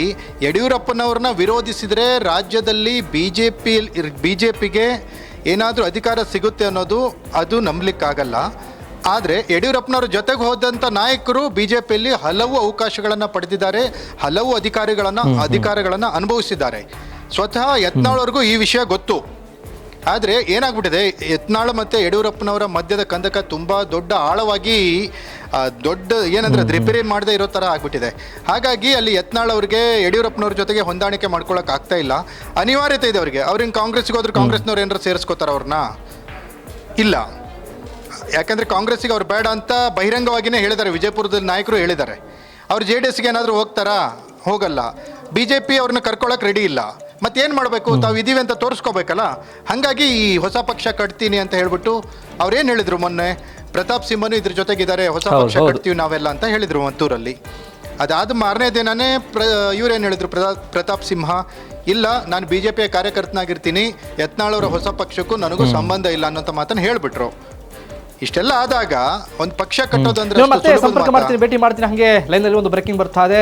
ಯಡಿಯೂರಪ್ಪನವ್ರನ್ನ ವಿರೋಧಿಸಿದರೆ ರಾಜ್ಯದಲ್ಲಿ B J P B J ಪಿಗೆ ಏನಾದರೂ ಅಧಿಕಾರ ಸಿಗುತ್ತೆ ಅನ್ನೋದು ಅದು ನಂಬಲಿಕ್ಕಾಗಲ್ಲ. ಆದರೆ ಯಡಿಯೂರಪ್ಪನವ್ರ ಜೊತೆಗೆ ಹೋದಂಥ ನಾಯಕರು ಬಿ ಜೆ ಪಿಯಲ್ಲಿ ಹಲವು ಅವಕಾಶಗಳನ್ನು ಪಡೆದಿದ್ದಾರೆ ಹಲವು ಅಧಿಕಾರಿಗಳನ್ನು ಅಧಿಕಾರಗಳನ್ನು ಅನುಭವಿಸಿದ್ದಾರೆ. ಸ್ವತಃ ಯತ್ನಾಳವ್ರಿಗೂ ಈ ವಿಷಯ ಗೊತ್ತು. ಆದರೆ ಏನಾಗ್ಬಿಟ್ಟಿದೆ ಯತ್ನಾಳ ಮತ್ತು ಯಡಿಯೂರಪ್ಪನವರ ಮಧ್ಯದ ಕಂದಕ ತುಂಬ ದೊಡ್ಡ ಆಳವಾಗಿ ದೊಡ್ಡ ಏನಂದ್ರೆ ಅದು ರಿಪೇರಿ ಮಾಡದೇ ಇರೋ ಥರ ಆಗ್ಬಿಟ್ಟಿದೆ. ಹಾಗಾಗಿ ಅಲ್ಲಿ ಯತ್ನಾಳ್ ಅವ್ರಿಗೆ ಯಡಿಯೂರಪ್ಪನವ್ರ ಜೊತೆಗೆ ಹೊಂದಾಣಿಕೆ ಮಾಡ್ಕೊಳಕ್ ಆಗ್ತಾ ಇಲ್ಲ. ಅನಿವಾರ್ಯತೆ ಇದೆ ಅವರಿಗೆ. ಅವ್ರಿಗೆ ಕಾಂಗ್ರೆಸ್ಗೆ ಹೋದ್ರೆ ಕಾಂಗ್ರೆಸ್ನವ್ರು ಏನಾರು ಸೇರಿಸ್ಕೋತಾರ ಅವ್ರನ್ನ ಇಲ್ಲ. ಯಾಕಂದ್ರೆ ಕಾಂಗ್ರೆಸ್ಸಿಗೆ ಅವ್ರು ಬೇಡ ಅಂತ ಬಹಿರಂಗವಾಗಿಯೇ ಹೇಳಿದ್ದಾರೆ. ವಿಜಯಪುರದ ನಾಯಕರು ಹೇಳಿದ್ದಾರೆ. ಅವ್ರು ಜೆ ಡಿ ಎಸ್ಗೆ ಏನಾದರೂ ಹೋಗ್ತಾರಾ? ಹೋಗಲ್ಲ. ಬಿ ಜೆ ಪಿ ಅವ್ರನ್ನ ಕರ್ಕೊಳಕ್ ರೆಡಿ ಇಲ್ಲ. ಮತ್ತೇನು ಮಾಡಬೇಕು? ತಾವು ಇದೀವಿ ಅಂತ ತೋರಿಸ್ಕೋಬೇಕಲ್ಲ? ಹಾಗಾಗಿ ಈ ಹೊಸ ಪಕ್ಷ ಕಟ್ತೀನಿ ಅಂತ ಹೇಳ್ಬಿಟ್ಟು ಅವ್ರೇನು ಹೇಳಿದ್ರು ಮೊನ್ನೆ? ಪ್ರತಾಪ್ ಸಿಂಹನು ಇದ್ರ ಜೊತೆಗಿದ್ದಾರೆ. ಹೊಸ ಪಕ್ಷ. ಕಟ್ತೀವಿ ನಾವೆಲ್ಲ ಅಂತ ಹೇಳಿದರು ಮತ್ತೂರಲ್ಲಿ ಅದಾದ ಮಾರನೇ ದಿನನೇ ಪ್ರ ಇವ್ರೇನು ಹೇಳಿದ್ರು? ಪ್ರತಾಪ್ ಪ್ರತಾಪ್ ಸಿಂಹ ಇಲ್ಲ ನಾನು ಬಿ ಜೆ ಪಿಯ ಕಾರ್ಯಕರ್ತನಾಗಿರ್ತೀನಿ. ಯತ್ನಾಳವರ ಅವರ ಹೊಸ ಪಕ್ಷಕ್ಕೂ ನನಗೂ ಸಂಬಂಧ ಇಲ್ಲ ಅನ್ನೋಂಥ ಮಾತನ್ನು ಹೇಳ್ಬಿಟ್ರು. ಇಷ್ಟೆಲ್ಲ ಆದಾಗ ಒಂದು ಪಕ್ಷ ಕಟ್ಟೋದಂದ್ರೆ ಮತ್ತೆ ಸಂಪರ್ಕ ಮಾಡ್ತೀನಿ ಭೇಟಿ ಮಾಡ್ತೀನಿ ಹಂಗೆ ಅಲ್ಲಿ ಒಂದು ಬ್ರೇಕಿಂಗ್ ಬರ್ತಾ ಇದೆ.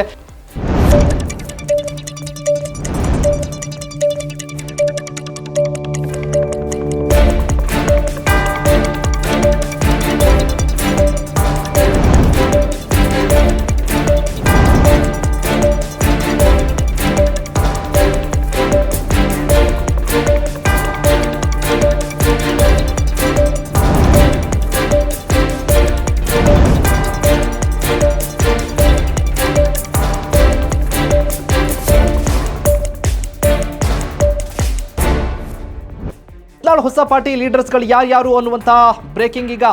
ನಾಳೆ ಹೊಸ ಪಾರ್ಟಿ ಲೀಡರ್ಸ್ಗಳು ಯಾರ್ಯಾರು ಅನ್ನುವಂಥ ಬ್ರೇಕಿಂಗ್ ಈಗ.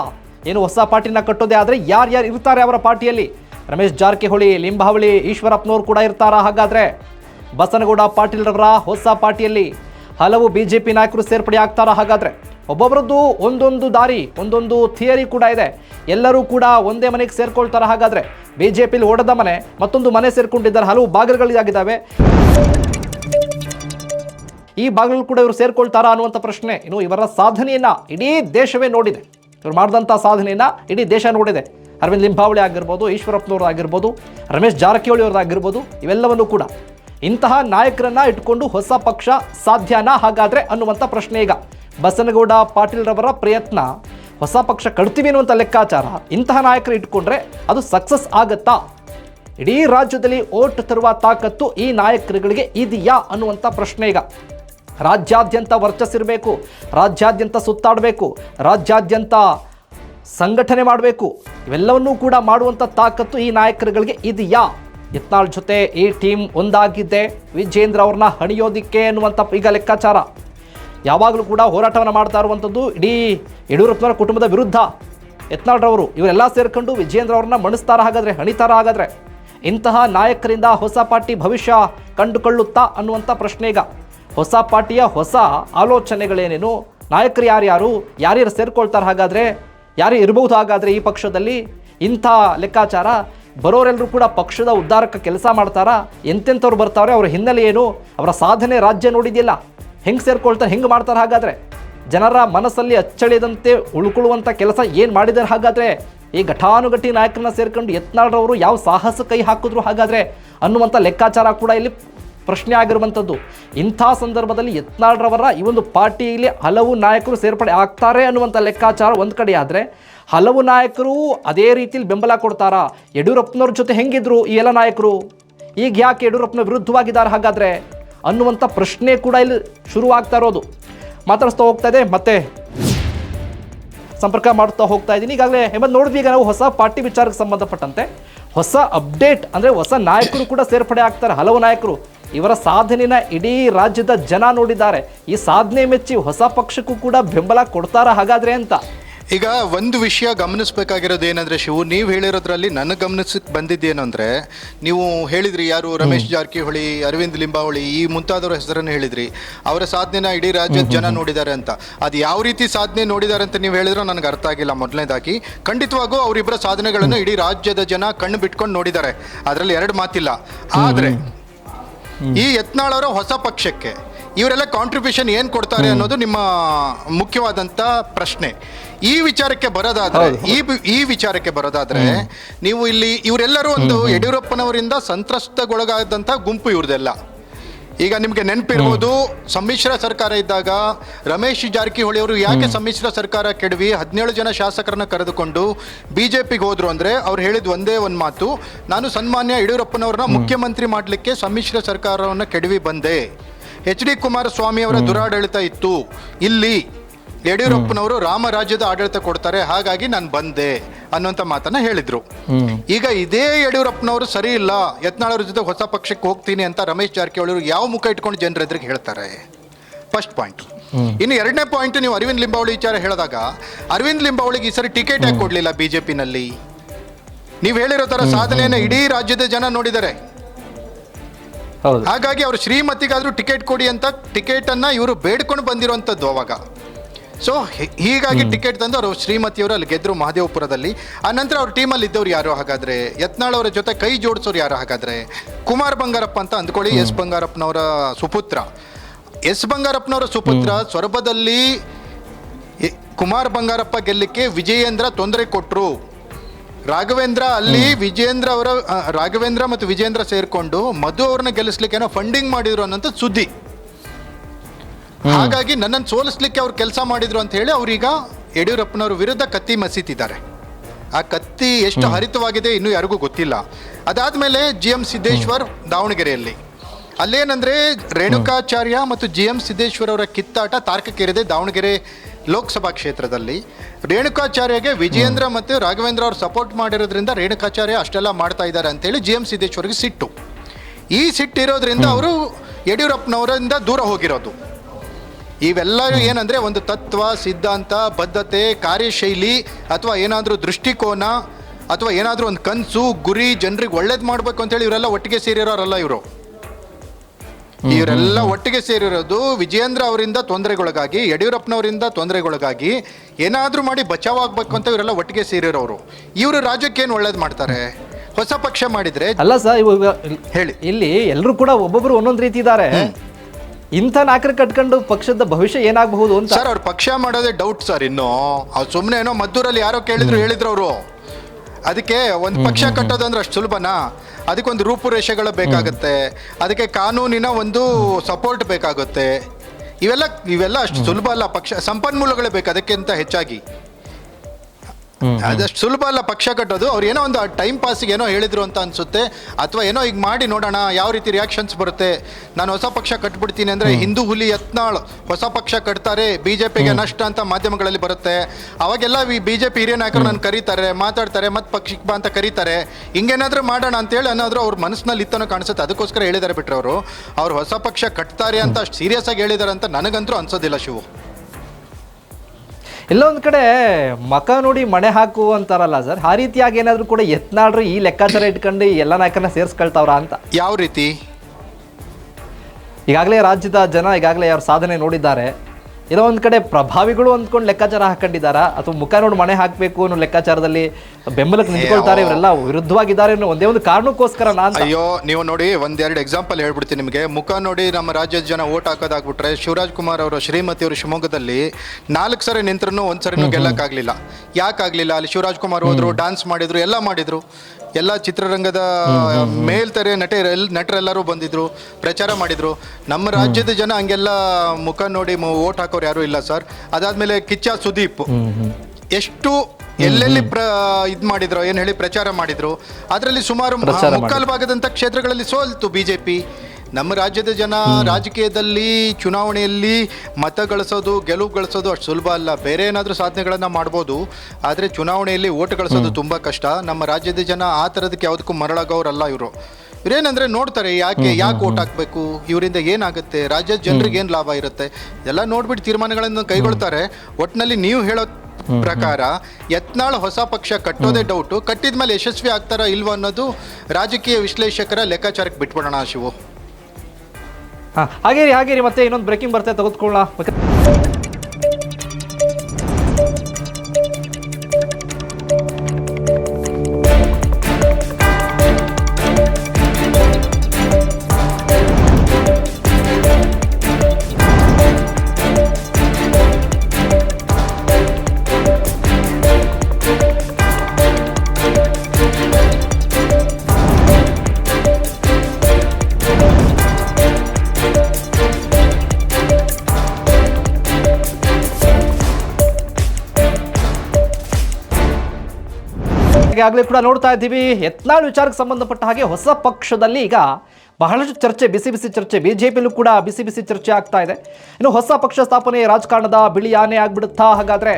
ಏನು ಹೊಸ ಪಾರ್ಟಿನ ಕಟ್ಟೋದೇ ಆದರೆ ಯಾರ್ಯಾರು ಇರ್ತಾರೆ ಅವರ ಪಾರ್ಟಿಯಲ್ಲಿ? ರಮೇಶ್ ಜಾರಕಿಹೊಳಿ, ಲಿಂಬಾವಳಿ, ಈಶ್ವರಪ್ಪನವ್ರು ಕೂಡ ಇರ್ತಾರ? ಹಾಗಾದ್ರೆ ಬಸನಗೌಡ ಪಾಟೀಲ್ರವರ ಹೊಸ ಪಾರ್ಟಿಯಲ್ಲಿ ಹಲವು ಬಿ ಜೆ ಪಿ ನಾಯಕರು ಸೇರ್ಪಡೆ ಆಗ್ತಾರಾ? ಹಾಗಾದ್ರೆ ಒಬ್ಬೊಬ್ಬರದ್ದು ಒಂದೊಂದು ದಾರಿ, ಒಂದೊಂದು ಥಿಯರಿ ಕೂಡ ಇದೆ. ಎಲ್ಲರೂ ಕೂಡ ಒಂದೇ ಮನೆಗೆ ಸೇರ್ಕೊಳ್ತಾರ? ಹಾಗಾದ್ರೆ ಬಿ ಜೆ ಪಿಲಿ ಓಡದ ಮನೆ, ಮತ್ತೊಂದು ಮನೆ ಸೇರ್ಕೊಂಡಿದ್ದಾರೆ. ಹಲವು ಭಾಗಗಳಿಗಾಗಿದ್ದಾವೆ ಈ ಭಾಗಗಳು ಕೂಡ ಇವರು ಸೇರ್ಕೊಳ್ತಾರಾ ಅನ್ನುವಂಥ ಪ್ರಶ್ನೆ. ಇನ್ನು ಇವರ ಸಾಧನೆಯನ್ನು ಇಡೀ ದೇಶವೇ ನೋಡಿದೆ. ಇವರು ಮಾಡಿದಂಥ ಸಾಧನೆಯನ್ನು ಇಡೀ ದೇಶ ನೋಡಿದೆ. ಅರವಿಂದ್ ಲಿಂಬಾವಳಿ ಆಗಿರ್ಬೋದು ಈಶ್ವರಪ್ಪನವ್ರದ್ದಾಗಿರ್ಬೋದು ರಮೇಶ್ ಜಾರಕಿಹೊಳಿ ಅವ್ರದ್ದಾಗಿರ್ಬೋದು ಇವೆಲ್ಲವನ್ನು ಕೂಡ ಇಂತಹ ನಾಯಕರನ್ನು ಇಟ್ಕೊಂಡು ಹೊಸ ಪಕ್ಷ ಸಾಧ್ಯನಾ ಹಾಗಾದರೆ ಅನ್ನುವಂಥ ಪ್ರಶ್ನೆ ಈಗ. ಬಸನಗೌಡ, ಪಾಟೀಲ್ರವರ ಪ್ರಯತ್ನ, ಹೊಸ ಪಕ್ಷ ಕಡ್ತೀವಿ ಅನ್ನುವಂಥ ಲೆಕ್ಕಾಚಾರ ಇಂತಹ ನಾಯಕರು ಇಟ್ಕೊಂಡ್ರೆ ಅದು ಸಕ್ಸಸ್ ಆಗತ್ತಾ? ಇಡೀ ರಾಜ್ಯದಲ್ಲಿ ಓಟ್ ತರುವ ತಾಕತ್ತು ಈ ನಾಯಕರುಗಳಿಗೆ ಇದೆಯಾ ಅನ್ನುವಂಥ ಪ್ರಶ್ನೆ ಈಗ. ರಾಜ್ಯಾದ್ಯಂತ ವರ್ಚಸ್ಸಿರಬೇಕು, ರಾಜ್ಯಾದ್ಯಂತ ಸುತ್ತಾಡಬೇಕು, ರಾಜ್ಯಾದ್ಯಂತ ಸಂಘಟನೆ ಮಾಡಬೇಕು. ಇವೆಲ್ಲವನ್ನೂ ಕೂಡ ಮಾಡುವಂಥ ತಾಕತ್ತು ಈ ನಾಯಕರುಗಳಿಗೆ ಇದೆಯಾ? ಯತ್ನಾಳ್ ಜೊತೆ ಈ ಟೀಮ್ ಒಂದಾಗಿದ್ದೆ ವಿಜೇಂದ್ರ ಅವ್ರನ್ನ ಹಣಿಯೋದಿಕ್ಕೆ ಅನ್ನುವಂಥ ಈಗ ಲೆಕ್ಕಾಚಾರ. ಯಾವಾಗಲೂ ಕೂಡ ಹೋರಾಟವನ್ನು ಮಾಡ್ತಾ ಇರುವಂಥದ್ದು ಇಡೀ ಯಡಿಯೂರಪ್ಪನವರ ಕುಟುಂಬದ ವಿರುದ್ಧ. ಯತ್ನಾಳ್ರವರು ಇವರೆಲ್ಲ ಸೇರಿಕೊಂಡು ವಿಜೇಂದ್ರ ಅವ್ರನ್ನ ಮಣಿಸ್ತಾರ ಹಾಗಾದರೆ, ಹಣಿತಾರ ಹಾಗಾದರೆ? ಇಂತಹ ನಾಯಕರಿಂದ ಹೊಸ ಪಾರ್ಟಿ ಭವಿಷ್ಯ ಕಂಡುಕೊಳ್ಳುತ್ತಾ ಅನ್ನುವಂಥ ಪ್ರಶ್ನೆ ಈಗ. ಹೊಸ ಪಾರ್ಟಿಯ ಹೊಸ ಆಲೋಚನೆಗಳೇನೇನು? ನಾಯಕರು ಯಾರ್ಯಾರು ಯಾರ್ಯಾರು ಸೇರ್ಕೊಳ್ತಾರೆ ಹಾಗಾದರೆ, ಯಾರು ಇರಬಹುದು ಹಾಗಾದರೆ ಈ ಪಕ್ಷದಲ್ಲಿ? ಇಂಥ ಲೆಕ್ಕಾಚಾರ ಬರೋರೆಲ್ಲರೂ ಕೂಡ ಪಕ್ಷದ ಉದ್ಧಾರಕ್ಕೆ ಕೆಲಸ ಮಾಡ್ತಾರಾ? ಎಂತೆಂಥವ್ರು ಬರ್ತಾವ್ರೆ? ಅವರ ಹಿನ್ನೆಲೆ ಏನು? ಅವರ ಸಾಧನೆ ರಾಜ್ಯ ನೋಡಿದೆಯಲ್ಲ? ಹೆಂಗೆ ಸೇರ್ಕೊಳ್ತಾರೆ, ಹೆಂಗೆ ಮಾಡ್ತಾರೆ ಹಾಗಾದ್ರೆ? ಜನರ ಮನಸ್ಸಲ್ಲಿ ಅಚ್ಚಳಿದಂತೆ ಉಳ್ಕೊಳ್ಳುವಂಥ ಕೆಲಸ ಏನು ಮಾಡಿದ್ದಾರೆ ಹಾಗಾದರೆ? ಈ ಘಟಾನುಘಟಿ ನಾಯಕರನ್ನ ಸೇರ್ಕೊಂಡು ಯತ್ನಾಳ್ರವರು ಯಾವ ಸಾಹಸ ಕೈ ಹಾಕಿದ್ರು ಹಾಗಾದರೆ ಅನ್ನುವಂಥ ಲೆಕ್ಕಾಚಾರ ಕೂಡ ಇಲ್ಲಿ ಪ್ರಶ್ನೆ ಆಗಿರುವಂಥದ್ದು. ಇಂಥ ಸಂದರ್ಭದಲ್ಲಿ ಯತ್ನಾಳ್ರವರ ಈ ಒಂದು ಪಾರ್ಟಿಯಲ್ಲಿ ಹಲವು ನಾಯಕರು ಸೇರ್ಪಡೆ ಆಗ್ತಾರೆ ಅನ್ನುವಂಥ ಲೆಕ್ಕಾಚಾರ ಒಂದು ಕಡೆ ಆದರೆ, ಹಲವು ನಾಯಕರು ಅದೇ ರೀತಿಯಲ್ಲಿ ಬೆಂಬಲ ಕೊಡ್ತಾರಾ. ಯಡಿಯೂರಪ್ಪನವ್ರ ಜೊತೆ ಹೆಂಗಿದ್ರು ಈ ಎಲ್ಲ ನಾಯಕರು? ಈಗ ಯಾಕೆ ಯಡಿಯೂರಪ್ಪನ ವಿರುದ್ಧವಾಗಿದ್ದಾರೆ ಹಾಗಾದರೆ? ಅನ್ನುವಂಥ ಪ್ರಶ್ನೆ ಕೂಡ ಇಲ್ಲಿ ಶುರುವಾಗ್ತಾ ಇರೋದು. ಮಾತಾಡಿಸ್ತಾ ಹೋಗ್ತಾ ಇದೆ, ಮತ್ತೆ ಸಂಪರ್ಕ ಮಾಡ್ತಾ ಹೋಗ್ತಾ ಇದ್ದೀನಿ. ಈಗಾಗಲೇ ಹೇಮಂತ್ ನೋಡಿದ್ವಿ, ಈಗ ನಾವು ಹೊಸ ಪಾರ್ಟಿ ವಿಚಾರಕ್ಕೆ ಸಂಬಂಧಪಟ್ಟಂತೆ. ಹೊಸ ಅಪ್ಡೇಟ್ ಅಂದರೆ ಹೊಸ ನಾಯಕರು ಕೂಡ ಸೇರ್ಪಡೆ ಆಗ್ತಾರೆ, ಹಲವು ನಾಯಕರು. ಇವರ ಸಾಧನೆನ ಇಡೀ ರಾಜ್ಯದ ಜನ ನೋಡಿದ್ದಾರೆ. ಈ ಸಾಧನೆ ಮೆಚ್ಚಿ ಹೊಸ ಪಕ್ಷಕ್ಕೂ ಕೂಡ ಬೆಂಬಲ ಕೊಡ್ತಾರ ಹಾಗಾದ್ರೆ ಅಂತ? ಈಗ ಒಂದು ವಿಷಯ ಗಮನಿಸಬೇಕಾಗಿರೋದು ಏನಂದ್ರೆ ಶಿವು ನೀವು ಹೇಳಿರೋದ್ರಲ್ಲಿ ನನ್ನ ಗಮನಿಸಕ್ಕೆ ಬಂದಿದ್ದೇನು ಅಂದ್ರೆ ನೀವು ಹೇಳಿದ್ರಿ ಯಾರು ರಮೇಶ್ ಜಾರಕಿಹೊಳಿ ಅರವಿಂದ್ ಲಿಂಬಾವಳಿ ಈ ಮುಂತಾದವರ ಹೆಸರನ್ನು ಹೇಳಿದ್ರಿ. ಅವರ ಸಾಧನೆನ ಇಡೀ ರಾಜ್ಯದ ಜನ ನೋಡಿದ್ದಾರೆ ಅಂತ. ಅದು ಯಾವ ರೀತಿ ಸಾಧನೆ ನೋಡಿದ್ದಾರೆ ಅಂತ ನೀವು ಹೇಳಿದ್ರೆ ನನಗೆ ಅರ್ಥ ಆಗಿಲ್ಲ ಮೊದಲನೇದಾಗಿ ಖಂಡಿತವಾಗೂ ಅವರಿಬ್ಬರ ಸಾಧನೆಗಳನ್ನು ಇಡೀ ರಾಜ್ಯದ ಜನ ಕಣ್ಣು ಬಿಟ್ಕೊಂಡು ನೋಡಿದ್ದಾರೆ. ಅದರಲ್ಲಿ ಎರಡು ಮಾತಿಲ್ಲ. ಆದರೆ ಈ ಯತ್ನಾಳ್ ಅವರ ಹೊಸ ಪಕ್ಷಕ್ಕೆ ಇವರೆಲ್ಲ ಕಾಂಟ್ರಿಬ್ಯೂಷನ್ ಏನ್ ಕೊಡ್ತಾರೆ ಅನ್ನೋದು ನಿಮ್ಮ ಮುಖ್ಯವಾದಂತ ಪ್ರಶ್ನೆ. ಈ ವಿಚಾರಕ್ಕೆ ಬರೋದಾದ್ರೆ ಈ ಈ ವಿಚಾರಕ್ಕೆ ಬರೋದಾದ್ರೆ ನೀವು ಇಲ್ಲಿ ಇವರೆಲ್ಲರೂ ಒಂದು ಯಡಿಯೂರಪ್ಪನವರಿಂದ ಸಂತ್ರಸ್ತಗೊಳಗಾದಂತ ಗುಂಪು ಇವ್ರದೆಲ್ಲ. ಈಗ ನಿಮಗೆ ನೆನಪಿರ್ಬೋದು ಸಮ್ಮಿಶ್ರ ಸರ್ಕಾರ ಇದ್ದಾಗ ರಮೇಶ್ ಜಾರಕಿಹೊಳಿ ಅವರು ಯಾಕೆ ಸಮ್ಮಿಶ್ರ ಸರ್ಕಾರ ಕೆಡವಿ? ಹದಿನೇಳು ಜನ ಶಾಸಕರನ್ನ ಕರೆದುಕೊಂಡು ಬಿಜೆಪಿಗೆ ಹೋದ್ರು ಅಂದ್ರೆ ಅವ್ರು ಹೇಳಿದ ಒಂದೇ ಒಂದು ಮಾತು. ನಾನು ಸನ್ಮಾನ್ಯ ಯಡಿಯೂರಪ್ಪನವ್ರನ್ನ ಮುಖ್ಯಮಂತ್ರಿ ಮಾಡಲಿಕ್ಕೆ ಸಮ್ಮಿಶ್ರ ಸರ್ಕಾರವನ್ನ ಕೆಡವಿ ಬಂದೆ. ಎಚ್ ಡಿ ಕುಮಾರಸ್ವಾಮಿ ಅವರ ದುರಾಡಳಿತ ಇತ್ತು. ಇಲ್ಲಿ ಯಡಿಯೂರಪ್ಪನವರು ರಾಮರಾಜ್ಯದ ಆಡಳಿತ ಕೊಡ್ತಾರೆ ಹಾಗಾಗಿ ನಾನು ಬಂದೆ. ಅನ್ನುವಂಥ ಮಾತನ್ನ ಹೇಳಿದ್ರು. ಈಗ ಇದೇ ಯಡಿಯೂರಪ್ಪನವರು ಸರಿ ಇಲ್ಲ ಯತ್ನಾಳವ್ರ ಜೊತೆ ಹೊಸ ಪಕ್ಷಕ್ಕೆ ಹೋಗ್ತೀನಿ ಅಂತ ರಮೇಶ್ ಜಾರಕಿಹೊಳಿ ಯಾವ ಮುಖ ಇಟ್ಕೊಂಡು ಜನರ ಎದುರಿಗೆ ಹೇಳ್ತಾರೆ? ಫಸ್ಟ್ ಪಾಯಿಂಟ್ ಇನ್ನು ಎರಡನೇ ಪಾಯಿಂಟ್ ನೀವು ಅರವಿಂದ್ ಲಿಂಬಾವಳಿ ವಿಚಾರ ಹೇಳಿದಾಗ ಅರವಿಂದ್ ಲಿಂಬಾವಳಿಗೆ ಈ ಸರಿ ಟಿಕೆಟ್ ಯಾಕೆ ಕೊಡ್ಲಿಲ್ಲ ಬಿಜೆಪಿನಲ್ಲಿ? ನೀವು ಹೇಳಿರೋ ತರ ಸಾಧನೆಯನ್ನು ಇಡೀ ರಾಜ್ಯದ ಜನ ನೋಡಿದ್ದಾರೆ ಹಾಗಾಗಿ ಅವರು ಶ್ರೀಮತಿಗಾದ್ರೂ ಟಿಕೆಟ್ ಕೊಡಿ ಅಂತ ಟಿಕೆಟ್ ಅನ್ನ ಇವರು ಬೇಡ್ಕೊಂಡು ಬಂದಿರುವಂತದ್ದು ಅವಾಗ. ಸೊ ಹೀಗಾಗಿ ಟಿಕೆಟ್ ತಂದು ಅವರು ಶ್ರೀಮತಿಯವರು ಅಲ್ಲಿ ಗೆದ್ರು ಮಹದೇವಪುರದಲ್ಲಿ. ಆ ನಂತರ ಅವ್ರ ಟೀಮಲ್ಲಿ ಇದ್ದವ್ರು ಯಾರು ಹಾಗಾದ್ರೆ? ಯತ್ನಾಳ್ ಅವರ ಜೊತೆ ಕೈ ಜೋಡಿಸೋರು ಯಾರು ಹಾಗಾದ್ರೆ? ಕುಮಾರ್ ಬಂಗಾರಪ್ಪ ಅಂತ ಅಂದ್ಕೊಳ್ಳಿ ಎಸ್ ಬಂಗಾರಪ್ಪನವರ ಸುಪುತ್ರ. ಎಸ್ ಬಂಗಾರಪ್ಪನವರ ಸುಪುತ್ರ ಸೊರಬದಲ್ಲಿ ಕುಮಾರ್ ಬಂಗಾರಪ್ಪ ಗೆಲ್ಲಕ್ಕೆ ವಿಜಯೇಂದ್ರ ತೊಂದರೆ ಕೊಟ್ಟರು ರಾಘವೇಂದ್ರ ಅಲ್ಲಿ ವಿಜೇಂದ್ರ ಅವರ ರಾಘವೇಂದ್ರ ಮತ್ತು ವಿಜೇಂದ್ರ ಸೇರಿಕೊಂಡು ಮಧು ಅವ್ರನ್ನ ಗೆಲ್ಲಿಸ್ಲಿಕ್ಕೆ ಏನೋ ಫಂಡಿಂಗ್ ಮಾಡಿದ್ರು ಅನ್ನೋಂಥ ಸುದ್ದಿ. ಹಾಗಾಗಿ ನನ್ನನ್ನು ಸೋಲಿಸ್ಲಿಕ್ಕೆ ಅವ್ರು ಕೆಲಸ ಮಾಡಿದ್ರು ಅಂತ ಹೇಳಿ ಅವ್ರೀಗ ಯಡಿಯೂರಪ್ಪನವ್ರ ವಿರುದ್ಧ ಕತ್ತಿ ಮಸೀತಿದ್ದಾರೆ. ಆ ಕತ್ತಿ ಎಷ್ಟು ಹರಿತವಾಗಿದೆ ಇನ್ನೂ ಯಾರಿಗೂ ಗೊತ್ತಿಲ್ಲ. ಅದಾದ್ಮೇಲೆ ಜಿ ಎಂ ಸಿದ್ದೇಶ್ವರ್ ದಾವಣಗೆರೆಯಲ್ಲಿ. ಅಲ್ಲೇನಂದ್ರೆ ರೇಣುಕಾಚಾರ್ಯ ಮತ್ತು ಜಿ ಎಂ ಸಿದ್ದೇಶ್ವರ್ ಅವರ ಕಿತ್ತಾಟ ತಾರ್ಕಕ್ಕೇರಿದೆ ದಾವಣಗೆರೆ ಲೋಕಸಭಾ ಕ್ಷೇತ್ರದಲ್ಲಿ. ರೇಣುಕಾಚಾರ್ಯಗೆ ವಿಜಯೇಂದ್ರ ಮತ್ತು ರಾಘವೇಂದ್ರ ಅವರು ಸಪೋರ್ಟ್ ಮಾಡಿರೋದ್ರಿಂದ ರೇಣುಕಾಚಾರ್ಯ ಅಷ್ಟೆಲ್ಲ ಮಾಡ್ತಾ ಇದ್ದಾರೆ ಅಂತೇಳಿ ಜಿ ಎಂ ಸಿದ್ದೇಶ್ವರ್ಗೆ ಸಿಟ್ಟು. ಈ ಸಿಟ್ಟಿರೋದ್ರಿಂದ ಅವರು ಯಡಿಯೂರಪ್ಪನವರಿಂದ ದೂರ ಹೋಗಿರೋದು. ಇವೆಲ್ಲರೂ ಏನಂದರೆ ಒಂದು ತತ್ವ ಸಿದ್ಧಾಂತ ಬದ್ಧತೆ ಕಾರ್ಯಶೈಲಿ ಅಥವಾ ಏನಾದರೂ ದೃಷ್ಟಿಕೋನ ಅಥವಾ ಏನಾದರೂ ಒಂದು ಕನಸು ಗುರಿ ಜನರಿಗೆ ಒಳ್ಳೇದು ಮಾಡಬೇಕು ಅಂತೇಳಿ ಇವರೆಲ್ಲ ಒಟ್ಟಿಗೆ ಸೇರಿರೋರಲ್ಲ ಇವರು. ಇವರೆಲ್ಲ ಒಟ್ಟಿಗೆ ಸೇರಿರೋದು ವಿಜಯೇಂದ್ರ ಅವರಿಂದ ತೊಂದರೆಗೊಳಗಾಗಿ ಯಡಿಯೂರಪ್ಪನವರಿಂದ ತೊಂದರೆಗೊಳಗಾಗಿ ಏನಾದರೂ ಮಾಡಿ ಬಚಾವ್ ಆಗ್ಬೇಕು ಅಂತ ಇವರೆಲ್ಲ ಒಟ್ಟಿಗೆ ಸೇರಿರೋರು. ಇವರು ರಾಜ್ಯಕ್ಕೆ ಏನು ಒಳ್ಳೇದು ಮಾಡ್ತಾರೆ? ಹೊಸ ಪಕ್ಷ ಮಾಡಿದ್ರೆ ಅಲ್ಲ ಸರ್ ಇವಾಗ ಹೇಳಿ. ಇಲ್ಲಿ ಎಲ್ಲರೂ ಕೂಡ ಒಬ್ಬೊಬ್ಬರು ಒಂದೊಂದು ರೀತಿ ಇದ್ದಾರೆ. ಇಂಥ ನಾಯಕರು ಕಟ್ಕೊಂಡು ಪಕ್ಷದ ಭವಿಷ್ಯ ಏನಾಗಬಹುದು ಅಂತ? ಸರ್ ಅವ್ರು ಪಕ್ಷ ಮಾಡೋದೇ ಡೌಟ್ ಸರ್ ಇನ್ನು. ಅವ್ರು ಸುಮ್ಮನೆ ಏನೋ ಮದ್ದೂರಲ್ಲಿ ಯಾರೋ ಕೇಳಿದ್ರು ಹೇಳಿದ್ರು ಅವರು. ಅದಕ್ಕೆ ಒಂದು ಪಕ್ಷ ಕಟ್ಟೋದಂದ್ರೆ ಅಷ್ಟು ಸುಲಭನಾ? ಅದಕ್ಕೊಂದು ರೂಪುರೇಷೆಗಳು ಬೇಕಾಗುತ್ತೆ. ಅದಕ್ಕೆ ಕಾನೂನಿನ ಒಂದು ಸಪೋರ್ಟ್ ಬೇಕಾಗುತ್ತೆ. ಇವೆಲ್ಲ ಇವೆಲ್ಲ ಅಷ್ಟು ಸುಲಭ ಅಲ್ಲ. ಪಕ್ಷ ಸಂಪನ್ಮೂಲಗಳೇ ಬೇಕು ಅದಕ್ಕಿಂತ ಹೆಚ್ಚಾಗಿ. ಅದಷ್ಟು ಸುಲಭ ಅಲ್ಲ ಪಕ್ಷ ಕಟ್ಟೋದು. ಅವ್ರು ಏನೋ ಒಂದು ಟೈಮ್ ಪಾಸಿಗೆ ಏನೋ ಹೇಳಿದ್ರು ಅಂತ ಅನ್ಸುತ್ತೆ. ಅಥವಾ ಏನೋ ಈಗ ಮಾಡಿ ನೋಡೋಣ ಯಾವ ರೀತಿ ರಿಯಾಕ್ಷನ್ಸ್ ಬರುತ್ತೆ. ನಾನು ಹೊಸ ಪಕ್ಷ ಕಟ್ಬಿಡ್ತೀನಿ ಅಂದ್ರೆ ಹಿಂದೂ ಹುಲಿ ಯತ್ನಾಳ್ ಹೊಸ ಪಕ್ಷ ಕಟ್ತಾರೆ ಬಿಜೆಪಿಗೆ ನಷ್ಟ ಅಂತ ಮಾಧ್ಯಮಗಳಲ್ಲಿ ಬರುತ್ತೆ. ಅವಾಗೆಲ್ಲ ಈ ಬಿಜೆಪಿ ಹಿರಿಯ ನಾಯಕರು ನಾನು ಕರೀತಾರೆ ಮಾತಾಡ್ತಾರೆ ಮತ್ತೆ ಪಕ್ಷಕ್ಕೆ ಬಾ ಅಂತ ಕರೀತಾರೆ. ಹಿಂಗೇನಾದ್ರೂ ಮಾಡೋಣ ಅಂತೇಳಿ ಅನ್ನೋದ್ರು ಅವ್ರ ಮನಸ್ಸಿನಲ್ಲಿ ಇತ್ತನೋ ಕಾಣಿಸುತ್ತೆ. ಅದಕ್ಕೋಸ್ಕರ ಹೇಳಿದ್ದಾರೆ ಬಿಟ್ರೆ ಅವರು. ಅವ್ರು ಹೊಸ ಪಕ್ಷ ಕಟ್ತಾರೆ ಅಂತ ಅಷ್ಟು ಸೀರಿಯಸ್ ಆಗಿ ಹೇಳಿದ್ದಾರೆ ಅಂತ ನನಗಂತೂ ಅನ್ಸೋದಿಲ್ಲ ಶಿವು. ಎಲ್ಲೊಂದು ಕಡೆ ಮಕ ನೋಡಿ ಮಣೆ ಹಾಕು ಅಂತಾರಲ್ಲ ಸರ್. ಆ ರೀತಿಯಾಗಿ ಏನಾದರೂ ಕೂಡ ಯತ್ನಾಳ್ರು ಈ ಲೆಕ್ಕಾಚಾರ ಇಟ್ಕೊಂಡು ಎಲ್ಲ ನಾಯಕರನ್ನ ಸೇರಿಸ್ಕೊಳ್ತಾವ್ರ ಅಂತ? ಯಾವ ರೀತಿ? ಈಗಾಗಲೇ ರಾಜ್ಯದ ಜನ ಈಗಾಗಲೇ ಅವ್ರ ಸಾಧನೆ ನೋಡಿದ್ದಾರೆ. ಏನೋ ಒಂದು ಕಡೆ ಪ್ರಭಾವಿಗಳು ಅಂದ್ಕೊಂಡು ಲೆಕ್ಕಾಚಾರ ಹಾಕೊಂಡಿದ್ದಾರಾ? ಅಥವಾ ಮುಖ ನೋಡಿ ಮಣೆ ಹಾಕಬೇಕು ಅನ್ನೋ ಲೆಕ್ಕಾಚಾರದಲ್ಲಿ ಬೆಂಬಲಕ್ಕೆ ನಿಂತ್ಕೊಳ್ತಾರೆ ಇವರೆಲ್ಲ ವಿರುದ್ಧವಾಗಿದ್ದಾರೆ ಅನ್ನೋ ಒಂದೇ ಒಂದು ಕಾರಣಕ್ಕೋಸ್ಕರ ನಾನು ಅಯ್ಯೋ ನೀವು ನೋಡಿ ಒಂದೆರಡು ಎಕ್ಸಾಂಪಲ್ ಹೇಳ್ಬಿಡ್ತೀನಿ ನಿಮಗೆ. ಮುಖ ನೋಡಿ ನಮ್ಮ ರಾಜ್ಯದ ಜನ ಓಟ್ ಹಾಕೋದಾಗ್ಬಿಟ್ರೆ ಶಿವರಾಜ್ ಕುಮಾರ್ ಅವರು ಶ್ರೀಮತಿ ಅವರು ಶಿವಮೊಗ್ಗದಲ್ಲಿ ನಾಲ್ಕು ಸರಿ ನಿಂತ್ರು ಒಂದು ಸರಿನೂ ಗೆಲ್ಲಕ್ಕಾಗಲಿಲ್ಲ. ಯಾಕಾಗ್ಲಿಲ್ಲ? ಅಲ್ಲಿ ಶಿವರಾಜ್ ಕುಮಾರ್ ಹೋದ್ರು ಡಾನ್ಸ್ ಮಾಡಿದ್ರು ಎಲ್ಲ ಮಾಡಿದ್ರು. ಎಲ್ಲ ಚಿತ್ರರಂಗದ ಮೇಲ್ತರೆ ನಟ ನಟರೆಲ್ಲರೂ ಬಂದಿದ್ರು ಪ್ರಚಾರ ಮಾಡಿದ್ರು. ನಮ್ಮ ರಾಜ್ಯದ ಜನ ಹಂಗೆಲ್ಲ ಮುಖ ನೋಡಿ ಓಟ್ ಹಾಕೋರು ಯಾರು ಇಲ್ಲ ಸರ್. ಅದಾದ್ಮೇಲೆ ಕಿಚ್ಚ ಸುದೀಪ್. ಎಷ್ಟು ಎಲ್ಲೆಲ್ಲಿ ಪ್ರ ಇದ್ ಮಾಡಿದ್ರು ಏನ್ ಹೇಳಿ ಪ್ರಚಾರ ಮಾಡಿದ್ರು. ಅದರಲ್ಲಿ ಸುಮಾರು ಮುಕ್ಕಾಲು ಭಾಗದಂತ ಕ್ಷೇತ್ರಗಳಲ್ಲಿ ಸೋಲ್ತು ಬಿಜೆಪಿ. ನಮ್ಮ ರಾಜ್ಯದ ಜನ ರಾಜಕೀಯದಲ್ಲಿ ಚುನಾವಣೆಯಲ್ಲಿ ಮತ ಗಳಿಸೋದು ಗೆಲುವು ಗಳಿಸೋದು ಅಷ್ಟು ಸುಲಭ ಅಲ್ಲ. ಬೇರೆ ಏನಾದರೂ ಸಾಧನೆಗಳನ್ನು ಮಾಡ್ಬೋದು. ಆದರೆ ಚುನಾವಣೆಯಲ್ಲಿ ಓಟ್ ಗಳಿಸೋದು ತುಂಬ ಕಷ್ಟ. ನಮ್ಮ ರಾಜ್ಯದ ಜನ ಆ ಥರದಕ್ಕೆ ಯಾವುದಕ್ಕೂ ಮರಳಾಗೋರಲ್ಲ ಇವರು. ಇವರೇನಂದ್ರೆ ನೋಡ್ತಾರೆ ಯಾಕೆ ಯಾಕೆ ಓಟ್ ಹಾಕ್ಬೇಕು? ಇವರಿಂದ ಏನಾಗುತ್ತೆ? ರಾಜ್ಯದ ಜನರಿಗೆ ಏನು ಲಾಭ ಇರುತ್ತೆ? ಎಲ್ಲ ನೋಡ್ಬಿಟ್ಟು ತೀರ್ಮಾನಗಳನ್ನು ಕೈಗೊಳ್ತಾರೆ. ಒಟ್ಟಿನಲ್ಲಿ ನೀವು ಹೇಳೋ ಪ್ರಕಾರ ಯತ್ನಾಳ್ ಹೊಸ ಪಕ್ಷ ಕಟ್ಟೋದೇ ಡೌಟು. ಕಟ್ಟಿದ ಮೇಲೆ ಯಶಸ್ವಿ ಆಗ್ತಾರಾ ಇಲ್ವಾ ಅನ್ನೋದು ರಾಜಕೀಯ ವಿಶ್ಲೇಷಕರ ಲೆಕ್ಕಾಚಾರಕ್ಕೆ ಬಿಟ್ಬಿಡೋಣ ಶಿವು. ಹಾಗೇರಿ ಹಾಗೇ ರೀ ಮತ್ತೆ ಇನ್ನೊಂದು ಬ್ರೇಕಿಂಗ್ ಬರ್ತದೆ ತೆಗೆದುಕೊಳ್ಳೋಣ. ಈಗಾಗಲೇ ಕೂಡ ನೋಡ್ತಾ ಇದ್ದೀವಿ. ಯತ್ನಾಳ್ ವಿಚಾರಕ್ಕೆ ಸಂಬಂಧಪಟ್ಟ ಹಾಗೆ ಹೊಸ ಪಕ್ಷದಲ್ಲಿ ಈಗ ಬಹಳಷ್ಟು ಚರ್ಚೆ, ಬಿಸಿ ಬಿಸಿ ಚರ್ಚೆ. ಬಿಜೆಪಿಯಲ್ಲೂ ಕೂಡ ಬಿಸಿ ಬಿಸಿ ಚರ್ಚೆ ಆಗ್ತಾ ಇದೆ. ಇನ್ನು ಹೊಸ ಪಕ್ಷ ಸ್ಥಾಪನೆ ರಾಜಕಾರಣದ ಬಿಳಿ ಆನೆ ಆಗ್ಬಿಡುತ್ತಾ? ಹಾಗಾದ್ರೆ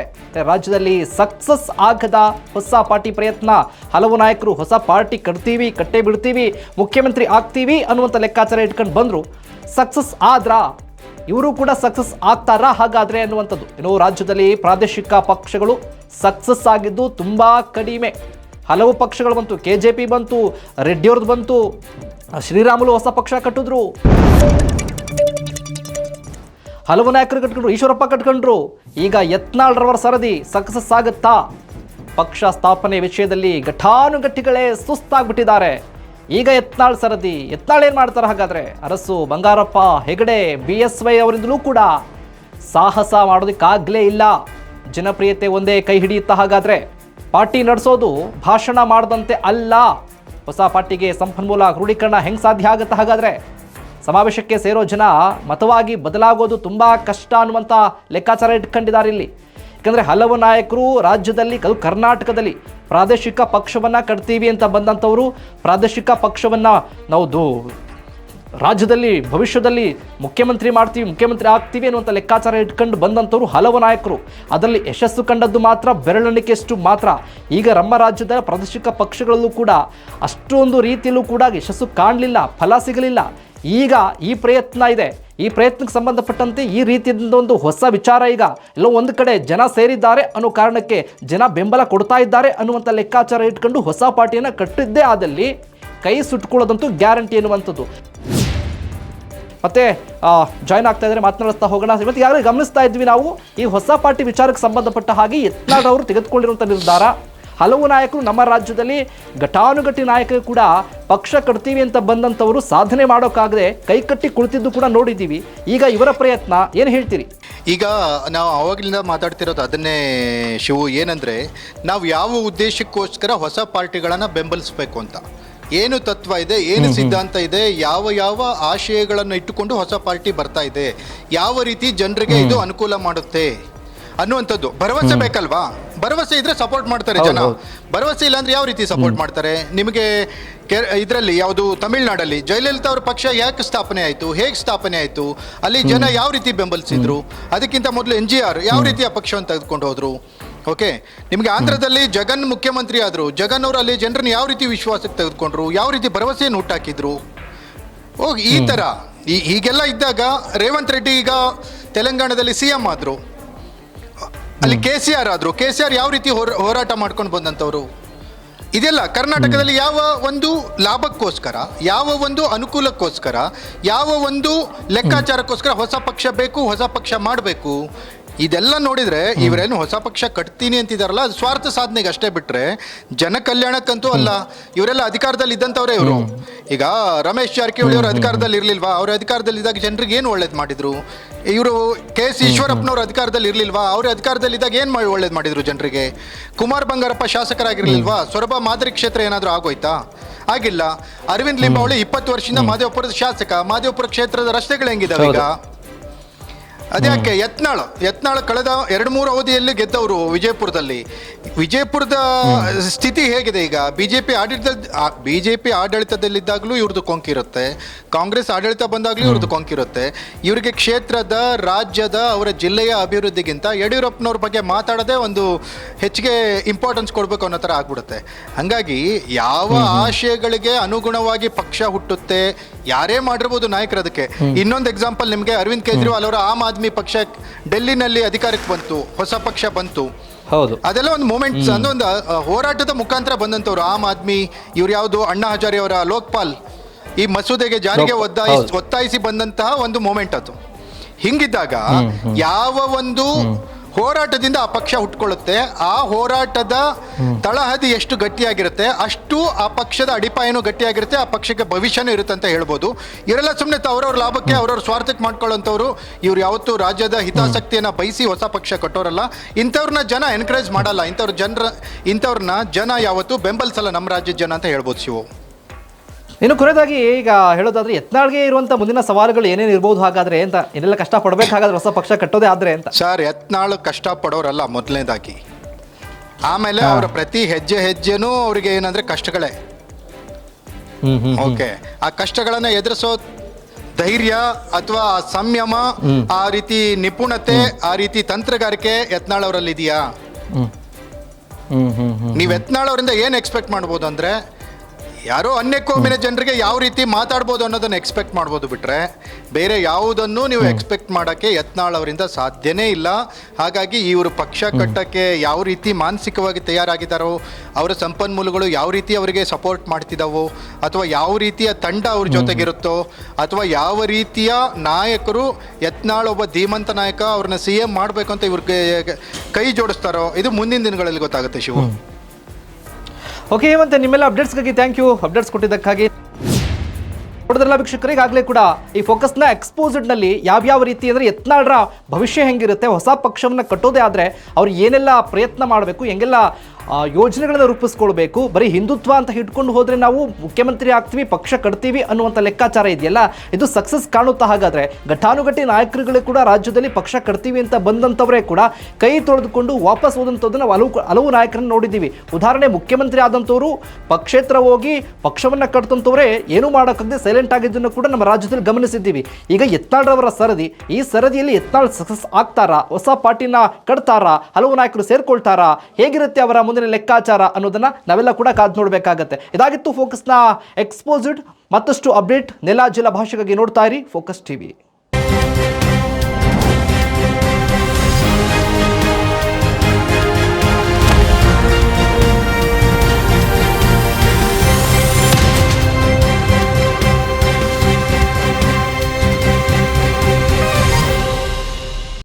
ರಾಜ್ಯದಲ್ಲಿ ಸಕ್ಸಸ್ ಆಗದ ಹೊಸ ಪಾರ್ಟಿ ಪ್ರಯತ್ನ? ಹಲವು ನಾಯಕರು ಹೊಸ ಪಾರ್ಟಿ ಕಟ್ತೀವಿ, ಕಟ್ಟೆ ಬಿಡ್ತೀವಿ, ಮುಖ್ಯಮಂತ್ರಿ ಆಗ್ತೀವಿ ಅನ್ನುವಂಥ ಲೆಕ್ಕಾಚಾರ ಇಟ್ಕೊಂಡು ಬಂದರು. ಸಕ್ಸಸ್ ಆದ್ರಾ? ಇವರು ಕೂಡ ಸಕ್ಸಸ್ ಆಗ್ತಾರಾ? ಹಾಗಾದ್ರೆ ಅನ್ನುವಂಥದ್ದು. ಇನ್ನು ರಾಜ್ಯದಲ್ಲಿ ಪ್ರಾದೇಶಿಕ ಪಕ್ಷಗಳು ಸಕ್ಸಸ್ ಆಗಿದ್ದು ತುಂಬಾ ಕಡಿಮೆ. ಹಲವು ಪಕ್ಷಗಳು ಬಂತು. ಕೆ ಜೆ ಪಿ ಬಂತು ರೆಡ್ಡಿಯವ್ರದ್ದು ಬಂತು. ಶ್ರೀರಾಮುಲು ಹೊಸ ಪಕ್ಷ ಕಟ್ಟಿದ್ರು. ಹಲವು ನಾಯಕರು ಕಟ್ಕೊಂಡ್ರು, ಈಶ್ವರಪ್ಪ ಕಟ್ಕೊಂಡ್ರು. ಈಗ ಯತ್ನಾಳ್ರವರ ಸರದಿ ಸಕ್ಸಸ್ ಆಗುತ್ತಾ? ಪಕ್ಷ ಸ್ಥಾಪನೆ ವಿಷಯದಲ್ಲಿ ಘಟಾನುಘಟಿಗಳೇ ಸುಸ್ತಾಗ್ಬಿಟ್ಟಿದ್ದಾರೆ. ಈಗ ಯತ್ನಾಳ್ ಸರದಿ. ಯತ್ನಾಳ್ ಏನು ಮಾಡ್ತಾರೆ ಹಾಗಾದ್ರೆ? Arasu Bangarappa, Hegde, B S Y ಅವರಿಂದಲೂ ಕೂಡ ಸಾಹಸ ಮಾಡೋದಕ್ಕಾಗಲೇ ಇಲ್ಲ. ಜನಪ್ರಿಯತೆ ಒಂದೇ ಕೈ ಹಿಡಿಯುತ್ತಾ ಹಾಗಾದ್ರೆ? ಪಾರ್ಟಿ ನಡೆಸೋದು ಭಾಷಣ ಮಾಡದಂತೆ ಅಲ್ಲ. ಹೊಸ ಪಾರ್ಟಿಗೆ ಸಂಪನ್ಮೂಲ ಕ್ರೋಢೀಕರಣ ಹೆಂಗೆ ಸಾಧ್ಯ ಆಗುತ್ತೆ ಹಾಗಾದ್ರೆ? ಸಮಾವೇಶಕ್ಕೆ ಸೇರೋ ಜನ ಮತವಾಗಿ ಬದಲಾಗೋದು ತುಂಬ ಕಷ್ಟ ಅನ್ನುವಂಥ ಲೆಕ್ಕಾಚಾರ ಇಟ್ಕೊಂಡಿದ್ದಾರೆ ಇಲ್ಲಿ. ಯಾಕಂದರೆ ಹಲವು ನಾಯಕರು ರಾಜ್ಯದಲ್ಲಿ ಅದು ಕರ್ನಾಟಕದಲ್ಲಿ ಪ್ರಾದೇಶಿಕ ಪಕ್ಷವನ್ನು ಕಟ್ತೀವಿ ಅಂತ ಬಂದಂಥವರು, ಪ್ರಾದೇಶಿಕ ಪಕ್ಷವನ್ನು ನಾವು ರಾಜ್ಯದಲ್ಲಿ, ಭವಿಷ್ಯದಲ್ಲಿ ಮುಖ್ಯಮಂತ್ರಿ ಮಾಡ್ತೀವಿ, ಮುಖ್ಯಮಂತ್ರಿ ಆಗ್ತೀವಿ ಅನ್ನುವಂಥ ಲೆಕ್ಕಾಚಾರ ಇಟ್ಕೊಂಡು ಬಂದಂಥವ್ರು ಹಲವು ನಾಯಕರು. ಅದರಲ್ಲಿ ಯಶಸ್ಸು ಕಂಡದ್ದು ಮಾತ್ರ, ಬೆರಳೆಣಿಕೆಯಷ್ಟು ಮಾತ್ರ. ಈಗ ನಮ್ಮ ರಾಜ್ಯದ ಪ್ರಾದೇಶಿಕ ಪಕ್ಷಗಳಲ್ಲೂ ಕೂಡ ಅಷ್ಟೊಂದು ರೀತಿಯಲ್ಲೂ ಕೂಡ ಯಶಸ್ಸು ಕಾಣಲಿಲ್ಲ, ಫಲ ಸಿಗಲಿಲ್ಲ. ಈಗ ಈ ಪ್ರಯತ್ನ ಇದೆ. ಈ ಪ್ರಯತ್ನಕ್ಕೆ ಸಂಬಂಧಪಟ್ಟಂತೆ ಈ ರೀತಿಯಿಂದ ಒಂದು ಹೊಸ ವಿಚಾರ ಈಗ ಎಲ್ಲ ಒಂದು ಕಡೆ ಜನ ಸೇರಿದ್ದಾರೆ ಅನ್ನೋ ಕಾರಣಕ್ಕೆ ಜನ ಬೆಂಬಲ ಕೊಡ್ತಾ ಇದ್ದಾರೆ ಅನ್ನುವಂಥ ಲೆಕ್ಕಾಚಾರ ಇಟ್ಕೊಂಡು ಹೊಸ ಪಾರ್ಟಿಯನ್ನು ಕಟ್ಟಿದ್ದೇ ಆದಲ್ಲಿ ಕೈ ಸುಟ್ಕೊಳ್ಳೋದಂತೂ ಗ್ಯಾರಂಟಿ ಎನ್ನುವಂಥದ್ದು. ಮತ್ತೆ ಜಾಯ್ನ್ ಆಗ್ತಾ ಇದ್ದಾರೆ ಮಾತನಾಡಿಸ್ತಾ ಹೋಗೋಣ. ಇವತ್ತು ಈಗಾಗಲೇ ಗಮನಿಸ್ತಾ ಇದ್ವಿ ನಾವು, ಈ ಹೊಸ ಪಾರ್ಟಿ ವಿಚಾರಕ್ಕೆ ಸಂಬಂಧಪಟ್ಟ ಹಾಗೆ ಯತ್ನಾಳ್ ಅವರು ತೆಗೆದುಕೊಂಡಿರುವಂಥ ನಿರ್ಧಾರ. ಹಲವು ನಾಯಕರು ನಮ್ಮ ರಾಜ್ಯದಲ್ಲಿ ಘಟಾನುಘಟಿ ನಾಯಕರು ಕೂಡ ಪಕ್ಷ ಕಟ್ತೀವಿ ಅಂತ ಬಂದಂಥವರು ಸಾಧನೆ ಮಾಡೋಕ್ಕಾಗದೆ ಕೈಕಟ್ಟಿ ಕುಳಿತಿದ್ದು ಕೂಡ ನೋಡಿದ್ದೀವಿ. ಈಗ ಇವರ ಪ್ರಯತ್ನ, ಏನು ಹೇಳ್ತೀರಿ? ಈಗ ನಾವು ಆವಾಗಲಿಂದ ಮಾತಾಡ್ತಿರೋದು ಅದನ್ನೇ ಶಿವು, ಏನಂದ್ರೆ ನಾವು ಯಾವ ಉದ್ದೇಶಕ್ಕೋಸ್ಕರ ಹೊಸ ಪಾರ್ಟಿಗಳನ್ನು ಬೆಂಬಲಿಸಬೇಕು ಅಂತ. ಏನು ತತ್ವ ಇದೆ ಏನು ಸಿದ್ಧಾಂತ ಇದೆ ಯಾವ ಯಾವ ಆಶಯಗಳನ್ನು ಇಟ್ಟುಕೊಂಡು ಹೊಸ ಪಾರ್ಟಿ ಬರ್ತಾ ಇದೆ ಯಾವ ರೀತಿ ಜನರಿಗೆ ಇದು ಅನುಕೂಲ ಮಾಡುತ್ತೆ ಅನ್ನುವಂಥದ್ದು. ಭರವಸೆ ಬೇಕಲ್ವಾ? ಭರವಸೆ ಇದ್ರೆ ಸಪೋರ್ಟ್ ಮಾಡ್ತಾರೆ ಜನ. ಭರವಸೆ ಇಲ್ಲ ಅಂದ್ರೆ ಯಾವ ರೀತಿ ಸಪೋರ್ಟ್ ಮಾಡ್ತಾರೆ? ನಿಮಗೆ ಇದರಲ್ಲಿ ಯಾವುದು ತಮಿಳ್ನಾಡಲ್ಲಿ ಜಯಲಲಿತಾ ಅವ್ರ ಪಕ್ಷ ಯಾಕೆ ಸ್ಥಾಪನೆ ಆಯಿತು? ಹೇಗೆ ಸ್ಥಾಪನೆ ಆಯಿತು? ಅಲ್ಲಿ ಜನ ಯಾವ ರೀತಿ ಬೆಂಬಲಿಸಿದ್ರು? ಅದಕ್ಕಿಂತ ಮೊದಲು ಎನ್ ಜಿ ಆರ್ ಯಾವ ರೀತಿಯ ಆ ಪಕ್ಷವನ್ನು ತೆಗೆದುಕೊಂಡು ಹೋದ್ರು? ಓಕೆ ನಿಮಗೆ ಆಂಧ್ರದಲ್ಲಿ ಜಗನ್ ಮುಖ್ಯಮಂತ್ರಿ ಆದರು ಜಗನ್ ಅವರು ಅಲ್ಲಿ ಜನರನ್ನ ಯಾವ ರೀತಿ ವಿಶ್ವಾಸಕ್ಕೆ ತೆಗೆದುಕೊಂಡ್ರು ಯಾವ ರೀತಿ ಭರವಸೆಯನ್ನು ಹುಟ್ಟಾಕಿದ್ರು ಓಕೆ ಈ ಥರ ಈ ಹೀಗೆಲ್ಲ ಇದ್ದಾಗ ರೇವಂತ್ ರೆಡ್ಡಿ ಈಗ ತೆಲಂಗಾಣದಲ್ಲಿ ಸಿ ಎಂ ಆದರು. ಅಲ್ಲಿ ಕೆ ಸಿ ಆರ್ ಆದರು. ಕೆ ಸಿ ಆರ್ ಯಾವ ರೀತಿ ಹೋರ- ಹೋರಾಟ ಮಾಡ್ಕೊಂಡು ಬಂದಂಥವ್ರು? ಇದೆಲ್ಲ ಕರ್ನಾಟಕದಲ್ಲಿ ಯಾವ ಒಂದು ಲಾಭಕ್ಕೋಸ್ಕರ ಯಾವ ಒಂದು ಅನುಕೂಲಕ್ಕೋಸ್ಕರ ಯಾವ ಒಂದು ಲೆಕ್ಕಾಚಾರಕ್ಕೋಸ್ಕರ ಹೊಸ ಪಕ್ಷ ಬೇಕು ಹೊಸ ಪಕ್ಷ ಮಾಡಬೇಕು? ಇದೆಲ್ಲ ನೋಡಿದ್ರೆ ಇವರೇನು ಹೊಸ ಪಕ್ಷ ಕಟ್ತೀನಿ ಅಂತಿದಾರಲ್ಲ ಅದು ಸ್ವಾರ್ಥ ಸಾಧನೆಗೆ ಅಷ್ಟೇ ಬಿಟ್ರೆ ಜನ ಕಲ್ಯಾಣಕ್ಕಂತೂ ಅಲ್ಲ. ಇವರೆಲ್ಲ ಅಧಿಕಾರದಲ್ಲಿ ಇದ್ದಂಥವ್ರೆ ಇವರು. ಈಗ ರಮೇಶ್ ಜಾರಕಿಹೊಳಿ ಅವರು ಅಧಿಕಾರದಲ್ಲಿ ಇರ್ಲಿಲ್ವಾ? ಅವ್ರ ಅಧಿಕಾರದಲ್ಲಿ ಇದ್ದಾಗ ಜನರಿಗೆ ಏನು ಒಳ್ಳೇದು ಮಾಡಿದ್ರು? ಇವರು ಕೆ ಎಸ್ ಈಶ್ವರಪ್ಪನವ್ರ ಅಧಿಕಾರದಲ್ಲಿ ಇರ್ಲಿಲ್ವಾ? ಅವ್ರ ಅಧಿಕಾರದಲ್ಲಿ ಇದ್ದಾಗ ಏನು ಮಾಡಿ ಒಳ್ಳೇದು ಮಾಡಿದ್ರು ಜನರಿಗೆ? ಕುಮಾರ್ ಬಂಗಾರಪ್ಪ ಶಾಸಕರಾಗಿರ್ಲಿಲ್ವಾ? ಸೊರಬ ಮಾದರಿ ಕ್ಷೇತ್ರ ಏನಾದರೂ ಆಗೋಯ್ತಾ? ಆಗಿಲ್ಲ. ಅರವಿಂದ್ ಲಿಂಬಾವಳಿ ಇಪ್ಪತ್ತು ವರ್ಷದಿಂದ ಮಾದೇವಪುರದ ಶಾಸಕ. ಮಾದೇವಪುರ ಕ್ಷೇತ್ರದ ರಸ್ತೆಗಳು ಹೆಂಗಿದಾವೆ ಈಗ? ಅದ್ಯಾಕೆ? ಯತ್ನಾಳ್. ಯತ್ನಾಳ್ ಕಳೆದ ಎರಡು ಮೂರು ಅವಧಿಯಲ್ಲಿ ಗೆದ್ದವರು ವಿಜಯಪುರದಲ್ಲಿ. ವಿಜಯಪುರದ ಸ್ಥಿತಿ ಹೇಗಿದೆ ಈಗ? ಬಿಜೆಪಿ ಆಡಳಿತ ಬಿಜೆಪಿ ಆಡಳಿತದಲ್ಲಿದ್ದಾಗಲೂ ಇವ್ರದ್ದು ಕೊಂಕಿರುತ್ತೆ. ಕಾಂಗ್ರೆಸ್ ಆಡಳಿತ ಬಂದಾಗಲೂ ಇವ್ರದ್ದು ಕೊಂಕಿರುತ್ತೆ. ಇವರಿಗೆ ಕ್ಷೇತ್ರದ ರಾಜ್ಯದ ಅವರ ಜಿಲ್ಲೆಯ ಅಭಿವೃದ್ಧಿಗಿಂತ ಯಡಿಯೂರಪ್ಪನವ್ರ ಬಗ್ಗೆ ಮಾತಾಡೋದೇ ಒಂದು ಹೆಚ್ಚಿಗೆ ಇಂಪಾರ್ಟೆನ್ಸ್ ಕೊಡಬೇಕು ಅನ್ನೋ ಥರ ಆಗ್ಬಿಡುತ್ತೆ. ಹಾಗಾಗಿ ಯಾವ ಆಶಯಗಳಿಗೆ ಅನುಗುಣವಾಗಿ ಪಕ್ಷ ಹುಟ್ಟುತ್ತೆ ಯಾರೇ ಮಾಡಿರ್ಬೋದು ನಾಯಕರು ಅದಕ್ಕೆ. ಇನ್ನೊಂದು ಎಕ್ಸಾಂಪಲ್ ನಿಮಗೆ ಅರವಿಂದ್ ಕೇಜ್ರಿವಾಲ್ ಅವರ ಆಮ್ ಆದ್ಮಿ ಪಕ್ಷ ಡೆಲ್ಲಿನಲ್ಲಿ ಅಧಿಕಾರಕ್ಕೆ ಬಂತು ಹೊಸ ಪಕ್ಷ ಬಂತು. ಹೌದು. ಅದೆಲ್ಲ ಒಂದು ಮೂಮೆಂಟ್ಸ್ ಅಂದ್ರೆ ಒಂದು ಹೋರಾಟದ ಮುಖಾಂತರ ಬಂದಂತವ್ರು ಆಮ್ ಆದ್ಮಿ ಇವ್ರು ಯಾವುದು ಅಣ್ಣಾ ಹಜಾರಿ ಅವರ ಲೋಕ್ಪಾಲ್ ಈ ಮಸೂದೆಗೆ ಜಾರಿಗೆ ಒತ್ತಾಯಿಸಿ ಒತ್ತಾಯಿಸಿ ಬಂದಂತಹ ಒಂದು ಮೂಮೆಂಟ್ ಅದು. ಹಿಂಗಿದ್ದಾಗ ಯಾವ ಒಂದು ಹೋರಾಟದಿಂದ ಆ ಪಕ್ಷ ಹುಟ್ಕೊಳ್ಳುತ್ತೆ. ಆ ಹೋರಾಟದ ತಳಹದಿ ಎಷ್ಟು ಗಟ್ಟಿಯಾಗಿರುತ್ತೆ ಅಷ್ಟು ಆ ಪಕ್ಷದ ಅಡಿಪಾಯನೂ ಗಟ್ಟಿಯಾಗಿರುತ್ತೆ ಆ ಪಕ್ಷಕ್ಕೆ ಭವಿಷ್ಯನೂ ಇರುತ್ತೆ ಅಂತ ಹೇಳ್ಬೋದು. ಇವರೆಲ್ಲ ಸುಮ್ಮನೆ ಅವರವ್ರ ಲಾಭಕ್ಕೆ ಅವ್ರವ್ರ ಸ್ವಾರ್ಥಕ್ಕೆ ಮಾಡ್ಕೊಳ್ಳೋಂಥವ್ರು ಇವ್ರು ಯಾವತ್ತೂ ರಾಜ್ಯದ ಹಿತಾಸಕ್ತಿಯನ್ನು ಬಯಸಿ ಹೊಸ ಪಕ್ಷ ಕಟ್ಟೋರಲ್ಲ. ಇಂಥವ್ರನ್ನ ಜನ ಎನ್ಕರೇಜ್ ಮಾಡಲ್ಲ. ಇಂಥವ್ರ ಜನರ ಇಂಥವ್ರನ್ನ ಜನ ಯಾವತ್ತೂ ಬೆಂಬಲಿಸಲ್ಲ ನಮ್ಮ ರಾಜ್ಯದ ಜನ ಅಂತ ಹೇಳ್ಬೋದು ಶಿವು. ಇನ್ನು ಕೊನೆಯದಾಗಿ ಈಗ ಹೇಳೋದಾದ್ರೆ ಯತ್ನಾಳ್ಗೆ ಇರುವಂತ ಮುಂದಿನ ಸವಾಲುಗಳು ಏನೇನು ಇರ್ಬೋದು ಹಾಗಾದ್ರೆ ಅಂತ ಏನೆಲ್ಲ ಕಷ್ಟ ಪಡಬೇಕಾಗಾದ್ರೆ ಹೊಸ ಪಕ್ಷ ಕಟ್ಟೋದೇ ಆದ್ರೆ ಅಂತ. ಸರ್ ಯತ್ನಾಳು ಕಷ್ಟಪಡೋರಲ್ಲ ಮೊದಲನೇದಾಗಿ. ಆಮೇಲೆ ಅವರ ಪ್ರತಿ ಹೆಜ್ಜೆ ಹೆಜ್ಜೆನೂ ಅವರಿಗೆ ಏನಂದ್ರೆ ಕಷ್ಟಗಳೇ. ಓಕೆ ಆ ಕಷ್ಟಗಳನ್ನ ಎದುರಿಸೋ ಧೈರ್ಯ ಅಥವಾ ಆ ಸಂಯಮ ಆ ರೀತಿ ನಿಪುಣತೆ ಆ ರೀತಿ ತಂತ್ರಗಾರಿಕೆ ಯತ್ನಾಳ್ ಅವರಲ್ಲಿ ಇದೆಯಾ ನೀವು ಯತ್ನಾಳ್ ಅವರಿಂದ ಏನು ಎಕ್ಸ್ಪೆಕ್ಟ್ ಮಾಡ್ಬೋದು ಅಂದ್ರೆ ಯಾರೋ ಅನ್ಯ ಕೋಮಿನ ಜನರಿಗೆ ಯಾವ ರೀತಿ ಮಾತಾಡ್ಬೋದು ಅನ್ನೋದನ್ನ ಎಕ್ಸ್ಪೆಕ್ಟ್ ಮಾಡ್ಬೋದು ಬಿಟ್ರೆ ಬೇರೆ ಯಾವುದನ್ನು ನೀವು ಎಕ್ಸ್ಪೆಕ್ಟ್ ಮಾಡೋಕ್ಕೆ ಯತ್ನಾಳ್ ಅವರಿಂದ ಸಾಧ್ಯನೇ ಇಲ್ಲ. ಹಾಗಾಗಿ ಇವರು ಪಕ್ಷ ಕಟ್ಟಕ್ಕೆ ಯಾವ ರೀತಿ ಮಾನಸಿಕವಾಗಿ ತಯಾರಾಗಿದ್ದಾರೋ ಅವರ ಸಂಪನ್ಮೂಲಗಳು ಯಾವ ರೀತಿ ಅವರಿಗೆ ಸಪೋರ್ಟ್ ಮಾಡ್ತಿದ್ದಾವೋ ಅಥವಾ ಯಾವ ರೀತಿಯ ತಂಡ ಅವ್ರ ಜೊತೆಗಿರುತ್ತೋ ಅಥವಾ ಯಾವ ರೀತಿಯ ನಾಯಕರು ಯತ್ನಾಳ್ ಒಬ್ಬ ಧೀಮಂತ ನಾಯಕ ಅವ್ರನ್ನ ಸಿ ಎಂ ಮಾಡಬೇಕು ಅಂತ ಇವ್ರಿಗೆ ಕೈ ಜೋಡಿಸ್ತಾರೋ ಇದು ಮುಂದಿನ ದಿನಗಳಲ್ಲಿ ಗೊತ್ತಾಗುತ್ತೆ ಶಿವು. ಓಕೆ ಹೇಮಂತ ನಿಮ್ಮೆಲ್ಲ ಅಪ್ಡೇಟ್ಸ್ಗಾಗಿ ಥ್ಯಾಂಕ್ ಯು ಅಪ್ಡೇಟ್ಸ್ ಕೊಟ್ಟಿದ್ದಕ್ಕಾಗಿ. ನೋಡಿದ್ರಲ್ಲ ವೀಕ್ಷಕರಿಗೆ ಆಗಲೇ ಕೂಡ ಈ ಫೋಕಸ್ನ ಎಕ್ಸ್ಪೋಸಿಡ್ನಲ್ಲಿ ಯಾವ್ಯಾವ ರೀತಿ ಅಂದರೆ ಯತ್ನಾಳ್ರ ಭವಿಷ್ಯ ಹೆಂಗಿರುತ್ತೆ, ಹೊಸ ಪಕ್ಷವನ್ನು ಕಟ್ಟೋದೇ ಆದರೆ ಅವ್ರು ಏನೆಲ್ಲ ಪ್ರಯತ್ನ ಮಾಡಬೇಕು, ಹೆಂಗೆಲ್ಲ ಯೋಜನೆಗಳನ್ನ ರೂಪಿಸ್ಕೊಳ್ಬೇಕು. ಬರೀ ಹಿಂದುತ್ವ ಅಂತ ಹಿಡ್ಕೊಂಡು ಹೋದರೆ ನಾವು ಮುಖ್ಯಮಂತ್ರಿ ಆಗ್ತೀವಿ, ಪಕ್ಷ ಕಟ್ತೀವಿ ಅನ್ನುವಂಥ ಲೆಕ್ಕಾಚಾರ ಇದೆಯಲ್ಲ? ಇದು ಸಕ್ಸಸ್ ಕಾಣುತ್ತಾ ಹಾಗಾದರೆ? ಘಟಾನುಘಟಿ ನಾಯಕರುಗಳು ಕೂಡ ರಾಜ್ಯದಲ್ಲಿ ಪಕ್ಷ ಕಟ್ತೀವಿ ಅಂತ ಬಂದಂಥವರೇ ಕೂಡ ಕೈ ತೊಳೆದುಕೊಂಡು ವಾಪಸ್ ಹೋದಂಥದ್ದನ್ನು ನಾವು ಹಲವು ಹಲವು ನಾಯಕರನ್ನು ನೋಡಿದ್ದೀವಿ. ಉದಾಹರಣೆ, ಮುಖ್ಯಮಂತ್ರಿ ಆದಂಥವರು ಪಕ್ಷೇತ್ರ ಹೋಗಿ ಪಕ್ಷವನ್ನು ಕಟ್ತಂಥವರೇ ಏನು ಮಾಡೋಕ್ಕಾಗದೆ ಸೈಲೆಂಟ್ ಆಗಿದ್ದನ್ನು ಕೂಡ ನಮ್ಮ ರಾಜ್ಯದಲ್ಲಿ ಗಮನಿಸಿದ್ದೀವಿ. ಈಗ ಯತ್ನಾಳ್ರವರ ಸರದಿ, ಈ ಸರದಿಯಲ್ಲಿ ಎತ್ನಾಳ್ ಸಕ್ಸಸ್ ಆಗ್ತಾರಾ? ಹೊಸ ಪಾರ್ಟಿನ ಕಟ್ತಾರಾ? ಹಲವು ನಾಯಕರು ಸೇರ್ಕೊಳ್ತಾರಾ? ಹೇಗಿರುತ್ತೆ ಅವರ ಮುಂದಿನ ಲೆಕ್ಕಾಚಾರ ಅನ್ನೋದನ್ನ ನಾವೆಲ್ಲ ಕೂಡ ಕಾದು ನೋಡಬೇಕಾಗತ್ತೆ. ಇದಾಗಿತ್ತು ಫೋಕಸ್ನ ಎಕ್ಸ್ಪೋಸಿಡ್ ಮತ್ತಷ್ಟು ಅಪ್ಡೇಟ್ ನೆಲ ಜಿಲ್ಲಾ ಭಾಷೆಗಾಗಿ ನೋಡ್ತಾ ಇರಿ. Focus TV